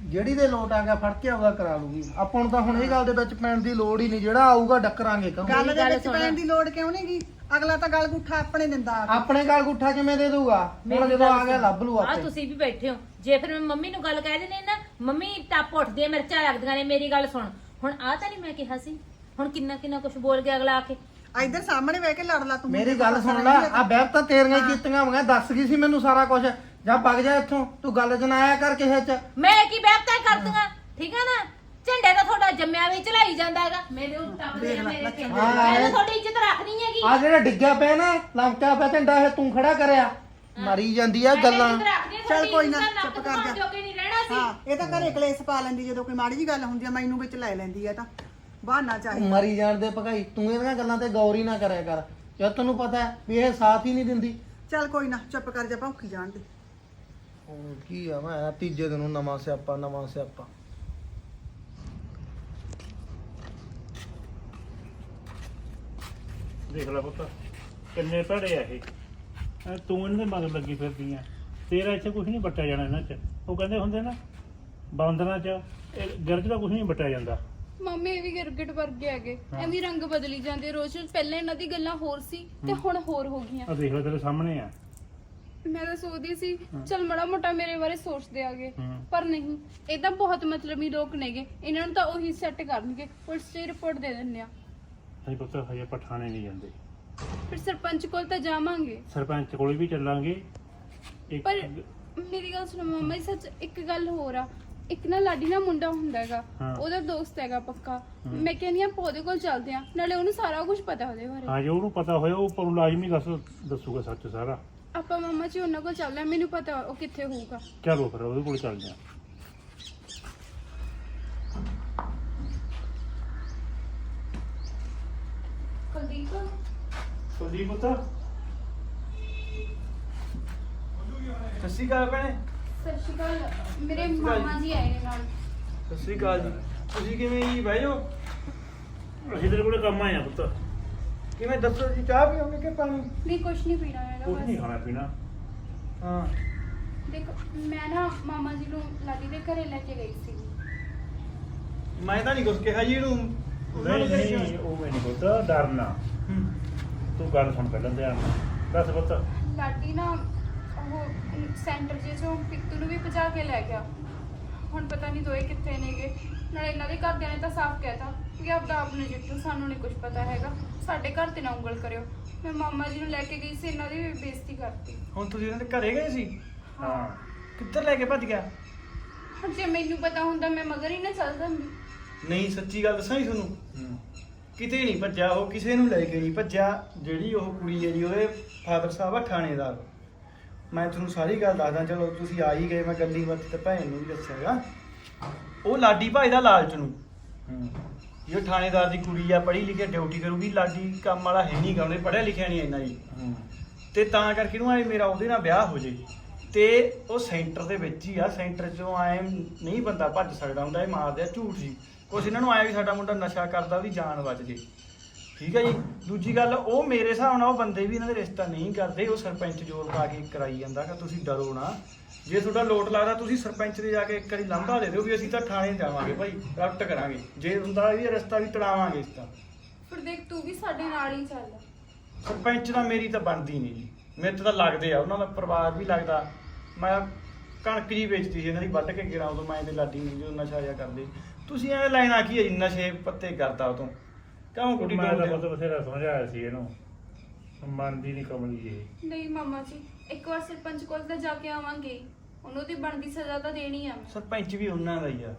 Speaker 3: ਜਿਹੜੀ ਦੇ ਲੋਟ ਆ ਗਿਆ ਫੜ ਕੇ ਆਊਗਾ ਕਰਾ ਲੂਗੀ। ਆਪਾਂ ਨੂੰ ਤਾਂ ਹੁਣ ਇਹ ਗੱਲ ਦੇ ਵਿੱਚ ਪੈਣ ਦੀ ਲੋੜ ਹੀ ਨਹੀਂ ਜਿਹੜਾ ਆਊਗਾ ਡੱਕਰਾਂਗੇ ਕਰੂੰ
Speaker 4: ਗੱਲ ਦੇ ਵਿੱਚ। ਪੈਣ ਦੀ ਲੋੜ ਕਿਉਂ ਨਹੀਂਗੀ ਅਗਲਾ ਤਾਂ ਗਲ ਗੁੱਠਾ ਆਪਣੇ ਦਿੰਦਾ ਆ।
Speaker 3: ਆਪਣੇ ਗਲ ਗੁੱਠਾ ਕਿਵੇਂ ਦੇ ਦੂਗਾ ਹੁਣ
Speaker 5: ਮੇਰੀ
Speaker 3: ਜਦੋਂ
Speaker 5: ਗੱਲ
Speaker 3: ਆ ਗਿਆ
Speaker 5: ਸੁਣ।
Speaker 3: ਲੱਭ ਲੂ
Speaker 5: ਆ
Speaker 3: ਆਪੇ।
Speaker 5: ਤੁਸੀਂ ਵੀ ਬੈਠੇ ਹੋ। ਜੇ ਫਿਰ ਮੈਂ ਮੰਮੀ ਨੂੰ ਗੱਲ ਕਹਿ ਦਿੰਦੇ ਨਾ ਮੰਮੀ ਟੱਪ ਉੱਠਦੀ ਹੈ ਮਿਰਚਾਂ ਲੱਗਦੀਆਂ ਨੇ ਮੇਰੀ ਗੱਲ ਸੁਣ। ਹੁਣ ਆ ਤਾਂ ਨਹੀਂ ਮੈਂ ਕਿਹਾ ਸੀ। ਹੁਣ ਕਿੰਨਾ ਕਿੰਨਾ ਕੁਝ ਬੋਲ ਗਿਆ ਅਗਲਾ ਆ ਕੇ।
Speaker 4: ਇੱਧਰ ਸਾਹਮਣੇ ਬਹਿ ਕੇ ਲੜ ਲਾ ਤੂੰ
Speaker 3: ਮੇਰੀ ਗੱਲ ਸੁਣ ਲੈ ਆ ਬੈਬ ਤਾਂ ਤੇਰੀਆਂ ਹੀ। ਕੀਤੀਆਂ ਹੋਈਆਂ ਦੱਸ ਗਈ ਸੀ ਮੈਨੂੰ ਸਾਰਾ ਕੁਝ ਜਾਂ ਵਗ ਜਾ ਇੱਥੋਂ ਤੂੰ ਗੱਲ ਆਇਆ ਕਰ ਕਿਸੇ ਚ।
Speaker 5: ਮੈਂ ਕੀ ਬੈਠਤਾ ਕਰਦੂੰਗਾ ਠੀਕ ਆ ਨਾ? ਝੰਡੇ ਤਾਂ ਤੁਹਾਡਾ ਜੰਮਿਆ ਵੀ ਚਲਾਈ ਜਾਂਦਾ ਹੈਗਾ। ਮੇਰੇ ਉੱਤੇ ਟੱਪਦੇ ਆ ਮੇਰੇ।
Speaker 3: ਦੇਖ ਲੈ।
Speaker 5: ਮੈਂ ਤਾਂ ਤੁਹਾਡੀ ਇੱਜ਼ਤ ਰੱਖਣੀ ਹੈਗੀ।
Speaker 3: ਆ ਜਿਹੜਾ ਡਿੱਗਿਆ ਪਿਆ ਨਾ ਲੰਕਾ ਪਿਆ ਝੰਡਾ ਇਹ ਤੂੰ ਖੜਾ ਕਰਿਆ। ਮਰੀ ਜਾਂਦੀ ਆ ਗੱਲਾਂ।
Speaker 5: ਹਾਂ,
Speaker 4: ਚੱਲ ਕੋਈ ਨਾ, ਚੁੱਪ ਕਰ ਜਾ।
Speaker 5: ਜੋਗੇ ਨਹੀਂ ਰਹਿਣਾ ਸੀ।
Speaker 4: ਹਾਂ ਇਹ ਤਾਂ ਘਰੇ ਕਲੇਸ਼ ਪਾ ਲੈਂਦੀ ਜਦੋਂ ਕੋਈ ਮਾੜੀ ਜੀ ਗੱਲ ਹੁੰਦੀ ਆ ਮੈਨੂੰ ਵਿੱਚ ਲੈ ਲੈਂਦੀ ਆ ਤਾਂ। ਬਹਾਨਾ ਚਾਹੀਦਾ।
Speaker 3: ਮਰੀ ਜਾਣ ਦੇ ਭਗਾਈ ਤੂੰ ਇਹਦੀਆਂ ਗੱਲਾਂ ਤੇ ਗੌਰ ਹੀ ਨਾ ਕਰਿਆ ਕਰ। ਜਦ ਤੈਨੂੰ ਪਤਾ ਹੈ ਵੀ ਇਹ ਸਾਥ ਹੀ ਨਹੀਂ ਦਿੰਦੀ।
Speaker 4: ਚੱਲ ਕੋਈ ਨਾ ਚੁੱਪ ਕਰ ਜਾ ਭੌਂਕੀ ਜਾਣ ਦੇ।
Speaker 3: ਹੁਣ ਕੀ ਆ ਮੈਂ ਤੀਜੇ ਦਿਨ ਨੂੰ ਨਵਾਂ ਸਿਆਪਾ ਨਵਾਂ ਸਿਆਪਾ।
Speaker 2: ਦੇਖ ਲੈ ਪੁੱਤ ਕਿੰਨੇ ਭੜੇ ਆ ਇਹ। ਹੈਂ, ਤੂੰ ਇਹਨਾਂ ਦੇ ਮਗਰ ਲੱਗੀ ਫਿਰਦੀ ਆ। ਤੇਰਾ ਇੱਥੇ ਕੁਝ ਨਹੀਂ ਬੱਟਿਆ ਜਾਣਾ ਇਹਨਾਂ 'ਚ। ਉਹ ਕਹਿੰਦੇ ਹੁੰਦੇ ਨਾ ਬਾਂਦਰਾਂ 'ਚ ਇਹ ਗਿਰਜ ਦਾ ਕੁਝ ਨਹੀਂ ਬੱਟਿਆ ਜਾਂਦਾ।
Speaker 1: ਮੰਮੀ ਇਹ ਵੀ ਗਿਰਗਟ ਵਰਗੇ ਹੈਗੇ। ਐਵੇਂ ਰੰਗ ਬਦਲੀ ਜਾਂਦੇ ਰੋਜ਼ ਰੋਜ਼ ਪਹਿਲਾਂ ਇਹਨਾਂ ਦੀ ਗੱਲਾਂ ਹੋਰ ਸੀ ਤੇ ਹੁਣ ਹੋਰ ਹੋ ਗਈਆਂ।
Speaker 2: ਆ ਦੇਖ ਲੈ ਤੇਰੇ ਸਾਹਮਣੇ ਆ।
Speaker 1: ਮੈਂ ਤਾਂ ਸੋਚਦੀ ਸੀ ਚਲ ਮੜਾ ਮੋਟਾ ਮੇਰੇ ਬਾਰੇ ਸੋਚਦੇ ਆਗੇ। ਪਰ ਨਹੀਂ। ਇਹ ਤਾਂ ਬਹੁਤ ਮਤਲਬੀ ਲੋਕ ਨੇਗੇ। ਇਹਨਾਂ ਨੂੰ ਤਾਂ ਉਹੀ ਸੈੱਟ ਕਰਨਗੇ। ਪੁਲਿਸ 'ਚ ਰਿਪੋਰਟ ਦੇ ਦਿੰਦੇ ਆ।
Speaker 2: ਅਸੀਂ ਪੁੱਤ ਹਜੇ ਪਠਾਣੇ ਨਹੀਂ ਜਾਂਦੇ।
Speaker 1: ਫਿਰ ਸਰਪੰਚ ਕੋਲ ਤਾਂ ਜਾਵਾਂਗੇ।
Speaker 2: ਸਰਪੰਚ ਕੋਲ ਵੀ ਚੱਲਾਂਗੇ। ਇੱਕ
Speaker 1: ਪਰ ਮੇਰੀ ਗੱਲ ਸੁਣੋ ਮੰਮਾ ਜੀ ਸੱਚ ਇੱਕ ਗੱਲ ਹੋਰ ਆ। ਇੱਕ ਨਾ ਲਾਡੀ ਨਾ ਮੁੰਡਾ ਹੁੰਦਾ ਹੈਗਾ
Speaker 2: ਹਾਂ।
Speaker 1: ਉਹਦਾ ਦੋਸਤ ਹੈਗਾ ਪੱਕਾ। ਮੈਂ ਕਹਿੰਦੀ ਆ ਉਹਦੇ ਕੋਲ ਚੱਲਦੇ ਆ ਨਾਲੇ ਉਹਨੂੰ ਸਾਰਾ ਕੁਝ ਪਤਾ ਉਹਦੇ ਬਾਰੇ।
Speaker 2: ਹਾਂ ਜੇ ਉਹਨੂੰ ਪਤਾ ਹੋਇਆ ਉਹ ਪਰ ਲਾਜ਼ਮੀ ਦੱਸ ਦੱਸੂਗਾ ਸੱਚ ਸਾਰਾ।
Speaker 1: ਆਪਾਂ ਮੰਮਾ ਜੀ ਉਹਨਾਂ ਕੋਲ ਚੱਲਦੇ ਆ ਮੈਨੂੰ ਪਤਾ ਉਹ ਕਿੱਥੇ ਹੋਊਗਾ।
Speaker 2: ਚਲੋ ਫਿਰ ਉਹਦੇ ਕੋਲ ਚੱਲਦੇ ਆ
Speaker 1: ਕੁਲਦੀਪ?
Speaker 2: ਕੁਲਦੀਪ ਪੁੱਤ?
Speaker 6: ਸਤਿ ਸ਼੍ਰੀ ਅਕਾਲ ਭੈਣੇ।
Speaker 1: ਸਤਿ ਸ਼੍ਰੀ ਅਕਾਲ। ਮੇਰੇ ਮਾਮਾ ਜੀ ਆਏ ਨੇ ਨਾਲ।
Speaker 6: ਸਤਿ ਸ਼੍ਰੀ ਅਕਾਲ ਜੀ। ਤੁਸੀਂ ਕਿਵੇਂ ਜੀ? ਬਹਿ ਜਾਓ।
Speaker 2: ਅਸੀਂ ਤੇਰੇ ਕੋਲੇ ਕੰਮ ਆਏ ਆ ਪੁੱਤ।
Speaker 6: ਕਿਵੇਂ? ਦੱਸੋ ਜੀ ਚਾਹ ਪੀਓਗੇ ਕਿ ਪਾਣੀ।
Speaker 1: ਨਹੀਂ ਕੁਛ ਨਹੀਂ ਪੀਣਾ ਹੈਗਾ
Speaker 2: ਕੁਝ ਨਹੀਂ
Speaker 1: ਬਸ।
Speaker 2: ਖਾਣਾ ਪੀਣਾ।
Speaker 6: ਹਾਂ।
Speaker 1: ਦੇਖੋ ਮੈਂ ਨਾ ਮਾਮਾ ਜੀ ਨੂੰ ਲਾਡੀ ਦੇ ਘਰੇ ਲੈ ਕੇ ਗਈ ਸੀ
Speaker 6: ਮੈਂ ਤਾਂ ਨਹੀਂ ਕੁਝ ਕਿਹਾ ਜੀ ਇਹਨੂੰ। ਉਹਨਾਂ ਨੂੰ
Speaker 2: ਨਹੀਂ
Speaker 6: ਕਿਹਾ
Speaker 2: ਨਹੀਂ ਉਹ ਮੈਨੂੰ ਪੁੱਤ ਡਰਨਾ।
Speaker 6: ਹੂੰ।
Speaker 2: ਤੂੰ ਗੱਲ ਸੁਣ ਪਹਿਲਾਂ ਧਿਆਨ ਨਾਲ। ਦੱਸ ਪੁੱਤ।
Speaker 1: ਲਾਡੀ ਨਾ ਉਹ ਸੈਂਟਰ ਜੇ ਚੋਂ ਪਿੱਤੂ ਨੂੰ ਵੀ ਭਜਾ ਕੇ ਲੈ ਗਿਆ। ਹੁਣ ਪਤਾ ਨਹੀਂ ਦੋਏ ਕਿੱਥੇ ਨੇਗੇ। ਨਾਲੇ ਇਹਨਾਂ ਦੇ ਘਰਦਿਆਂ ਨੇ ਤਾਂ ਸਾਫ਼ ਕਹਿਤਾ ਕਿ ਆਪਦਾ ਆਪ ਨੂੰ ਜਿੱਤੂ ਸਾਨੂੰ ਨਹੀਂ ਕੁਝ ਪਤਾ ਹੈਗਾ। ਸਾਡੇ ਘਰ ਤੇ ਨਾ ਉਂਗਲ ਕਰਿਓ। ਮੈਂ ਮਾਮਾ ਜੀ ਨੂੰ ਲੈ ਕੇ ਗਈ ਸੀ ਇਹਨਾਂ ਦੀ ਵੀ ਬੇਇੱਜ਼ਤੀ ਕਰਤੀ।
Speaker 6: ਹੁਣ ਤੁਸੀਂ ਇਹਨਾਂ ਦੇ ਘਰੇ ਗਏ ਸੀ?
Speaker 2: ਹਾਂ।
Speaker 6: ਕਿੱਧਰ ਲੈ ਕੇ ਭੱਜ ਗਿਆ?
Speaker 1: ਹੁਣ ਜੇ ਮੈਨੂੰ ਪਤਾ ਹੁੰਦਾ ਮੈਂ ਮਗਰ ਹੀ ਨਾ ਚੱਲ ਜਾਂਦੀ।
Speaker 6: ਨਹੀਂ ਸੱਚੀ ਗੱਲ ਦੱਸਾਂ ਜੀ ਤੁਹਾਨੂੰ। ਕਿਤੇ ਨਹੀਂ ਭੱਜਿਆ ਉਹ ਕਿਸੇ ਨੂੰ ਲੈ ਕੇ ਨਹੀਂ ਭੱਜਿਆ। ਜਿਹੜੀ ਉਹ ਕੁੜੀ ਹੈ ਜੀ ਉਹਦੇ ਫਾਦਰ ਸਾਹਿਬ ਆ ਥਾਣੇਦਾਰ ਮੈਂ ਤੁਹਾਨੂੰ ਸਾਰੀ ਗੱਲ ਦੱਸਦਾ ਚਲੋ ਤੁਸੀਂ ਆ ਹੀ ਗਏ ਮੈਂ ਗੱਲੀ ਬਾਤ ਤੇ ਭੈਣ ਨੂੰ ਵੀ ਦੱਸਿਆਗਾ। ਉਹ ਲਾਡੀ ਭਾਈ ਦਾ ਲਾਲਚ ਨੂੰ।
Speaker 2: ਹੂੰ।
Speaker 6: ਜੋ ਥਾਣੇਦਾਰ ਦੀ ਕੁੜੀ ਆ ਪੜ੍ਹੀ ਲਿਖੀ ਡਿਊਟੀ ਕਰੂਗੀ ਲਾਡੀ ਕੰਮ ਵਾਲਾ ਹੈ ਨਹੀਂ ਗਾ ਉਹਨੇ ਪੜ੍ਹਿਆ ਲਿਖਿਆ ਨਹੀਂ ਇੰਨਾ ਜੀ। ਤੇ ਤਾਂ ਕਰਕੇ ਨੂੰ ਆਏ ਮੇਰਾ ਉਹਦੇ ਨਾਲ ਵਿਆਹ ਹੋ ਜੇ। ਤੇ ਉਹ ਸੈਂਟਰ ਦੇ ਵਿੱਚ ਹੀ ਆ ਸੈਂਟਰ ਚੋਂ ਆਏ ਨਹੀਂ ਬੰਦਾ ਭੱਜ ਸਕਦਾ ਹੁੰਦਾ ਇਹ ਮਾਰਦੇ ਆ ਝੂਠ ਜੀ। ਕੁਛ ਇਹਨਾਂ ਨੂੰ ਆਇਆ ਵੀ ਸਾਡਾ ਮੁੰਡਾ ਨਸ਼ਾ ਕਰਦਾ ਉਹਦੀ ਜਾਨ ਬਚ ਜੇ। ਠੀਕ ਹੈ ਜੀ। ਦੂਜੀ ਗੱਲ ਉਹ ਮੇਰੇ ਹਿਸਾਬ ਨਾਲ ਉਹ ਬੰਦੇ ਵੀ ਇਹਨਾਂ ਦੇ ਰਿਸ਼ਤਾ ਨਹੀਂ ਕਰਦੇ ਉਹ ਸਰਪੰਚ ਜੋਰ ਪਾ ਕੇ ਕਰਾਈ ਜਾਂਦਾ ਕਿ ਤੁਸੀਂ ਡਰੋ ਨਾ। ਜੇ ਤੁਹਾਡਾ ਲੋਟ ਲੱਗਦਾ ਤੁਸੀਂ ਸਰਪੰਚ ਦੇ ਜਾ ਕੇ ਇੱਕ ਵਾਰੀ ਲਾਂਭਾ ਦੇ ਦਿਓ ਵੀ ਅਸੀਂ ਤਾਂ ਥਾਣੇ ਜਾਵਾਂਗੇ ਭਾਈ ਰੱਟ ਕਰਾਂਗੇ। ਜੇ ਹੁੰਦਾ ਇਹ ਰਸਤਾ ਵੀ ਤੜਾਵਾਂਗੇ ਇਸ ਤਾਂ
Speaker 1: ਫਿਰ ਦੇਖ ਤੂੰ ਵੀ ਸਾਡੇ ਨਾਲ ਹੀ ਚੱਲ।
Speaker 6: ਸਰਪੰਚ ਦਾ ਮੇਰੀ ਤਾਂ ਬਣਦੀ ਨਹੀਂ ਜੀ। ਮੇਰੇ ਤੇ ਤਾਂ ਲੱਗਦੇ ਆ ਉਹਨਾਂ ਦਾ ਪਰਿਵਾਰ ਵੀ ਲੱਗਦਾ। ਮੈਂ ਕਣਕ ਜੀ ਵੇਚਦੀ ਸੀ ਇਹਨਾਂ ਦੀ ਵੱਢ ਕੇ ਗਿਰਾਂ ਉਦੋਂ ਮੈਂ ਤੇ ਲਾਡੀ ਨੂੰ ਜੋ ਨਸ਼ਾ ਜਿਹਾ ਕਰਦੇ। ਤੁਸੀਂ ਐਵੇਂ ਲੈਣਾ ਕੀ ਹੈ ਜੀ ਨਸ਼ੇ ਪੱਤੇ ਕਰਦਾ ਉਦੋਂ। ਕਿਉਂ ਕੁੜੀ
Speaker 2: ਮੈਂ ਤਾਂ ਪੁੱਤ ਬਥੇਰਾ ਸਮਝਾਇਆ ਸੀ ਇਹਨੂੰ। ਮੰਨਦੀ ਨਹੀਂ ਕਮਲੀ ਇਹ।
Speaker 1: ਨਹੀਂ ਮਾਮਾ ਜੀ ਇੱਕ ਵਾਰ ਸਰਪੰਚ ਕੋਲ ਤਾਂ ਜਾ ਕੇ ਆਵਾਂਗੇ। ਉਹਨੂੰ ਦੀ ਬਣਦੀ ਸਜ਼ਾ ਤਾਂ ਦੇਣੀ ਆ।
Speaker 6: ਸਰਪੰਚ ਵੀ ਉਹਨਾਂ ਦਾ ਹੀ ਆ।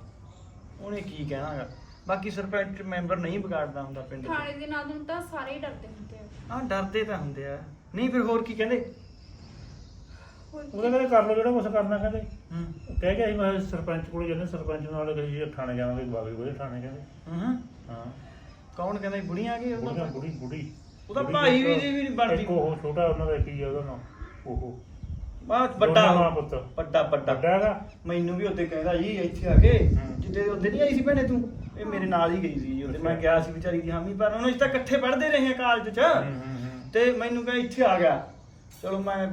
Speaker 6: ਉਹਨੇ ਕੀ ਕਹਿਣਾਗਾ? ਬਾਕੀ ਸਰਪੰਚ ਮੈਂਬਰ ਨਹੀਂ ਵਿਗਾੜਦਾ ਹੁੰਦਾ ਪਿੰਡ
Speaker 1: ਥਾਣੇ
Speaker 6: ਚ
Speaker 1: ਦੇ ਨਾਲ ਹੁਣ ਤਾਂ ਸਾਰੇ ਹੀ ਡਰਦੇ ਹੁੰਦੇ ਆ।
Speaker 6: ਹਾਂ ਡਰਦੇ ਤਾਂ ਹੁੰਦੇ ਆ। ਨਹੀਂ ਫਿਰ ਹੋਰ ਕੀ ਕਹਿੰਦੇ?
Speaker 1: ਹੋਰ ਕੀ?
Speaker 2: ਉਹਦੇ ਕਹਿੰਦੇ ਕਰ ਲਓ ਜਿਹੜਾ ਕੁਝ ਕਰਨਾ ਕਹਿੰਦੇ।
Speaker 6: ਹੂੰ।
Speaker 2: ਕਹਿ ਗਿਆ ਸੀ ਮੈਂ ਸਰਪੰਚ ਕੋਲ ਜਾਂਦੇ ਸਰਪੰਚ ਨਾਲ ਕਿਸੇ ਥਾਣੇ ਜਾਵਾਂਗੇ ਬਾਗੇ ਕੋਲੇ ਥਾਣੇ ਕਹਿੰਦੇ।
Speaker 6: ਹੂੰ।
Speaker 2: ਹਾਂ।
Speaker 6: ਕੌਣ ਕਹਿੰਦਾ ਜੀ, ਬੁੜੀਆਂ ਆ ਗਈ
Speaker 2: ਬੁੜੀ ਬੁੜੀ। ਬੁੜੀ
Speaker 6: ਉਹਦਾ
Speaker 2: ਬੁੜੀ
Speaker 6: ਭਾਈ ਵੀ
Speaker 2: ਇੱਕ-
Speaker 6: ਜੀ ਵੀ ਨਹੀਂ ਬਣਦੀ।
Speaker 2: ਇੱਕ ਉਹ ਛੋਟਾ ਉਹਨਾਂ ਦਾ ਕੀ ਆ ਉਹਦਾ ਨਾਮ? ਉਹ। ਦੋਨਾਂ ਮਾਂ
Speaker 6: ਵੱਡਾ
Speaker 2: ਪੁੱਤ।
Speaker 6: ਵੱਡਾ ਵੱਡਾ।
Speaker 2: ਵੱਡਾ ਹੈਗਾ?
Speaker 6: ਮੈਨੂੰ ਵੀ ਉੱਤੇ ਕਹਿੰਦਾ ਜੀ ਇੱਥੇ ਆ ਕੇ।
Speaker 2: ਹੂੰ।
Speaker 6: ਜਿੱਦੇ ਉੱਤੇ ਨਹੀਂ ਆਈ ਸੀ ਭੈਣੇ ਤੂੰ? ਇਹ ਮੇਰੇ ਨਾਲ ਹੀ ਗਈ ਸੀ ਜੀ ਉੱਥੇ। ਮੈਂ ਗਿਆ ਸੀ ਵਿਚਾਰੀ ਦੀ ਹਾਮੀ ਪਰ ਉਹਨਾਂ ਅਸੀਂ ਤਾਂ ਇਕੱਠੇ ਪੜ੍ਹਦੇ ਰਹੇ ਹਾਂ ਕਾਲਜ 'ਚ।
Speaker 2: ਹੂੰ, ਹੂੰ, ਹੂੰ।
Speaker 6: ਤੇ ਮੈਨੂੰ ਕਹਿੰਦਾ ਇੱਥੇ ਆ ਗਿਆ। ਚਲੋ ਮੈਂ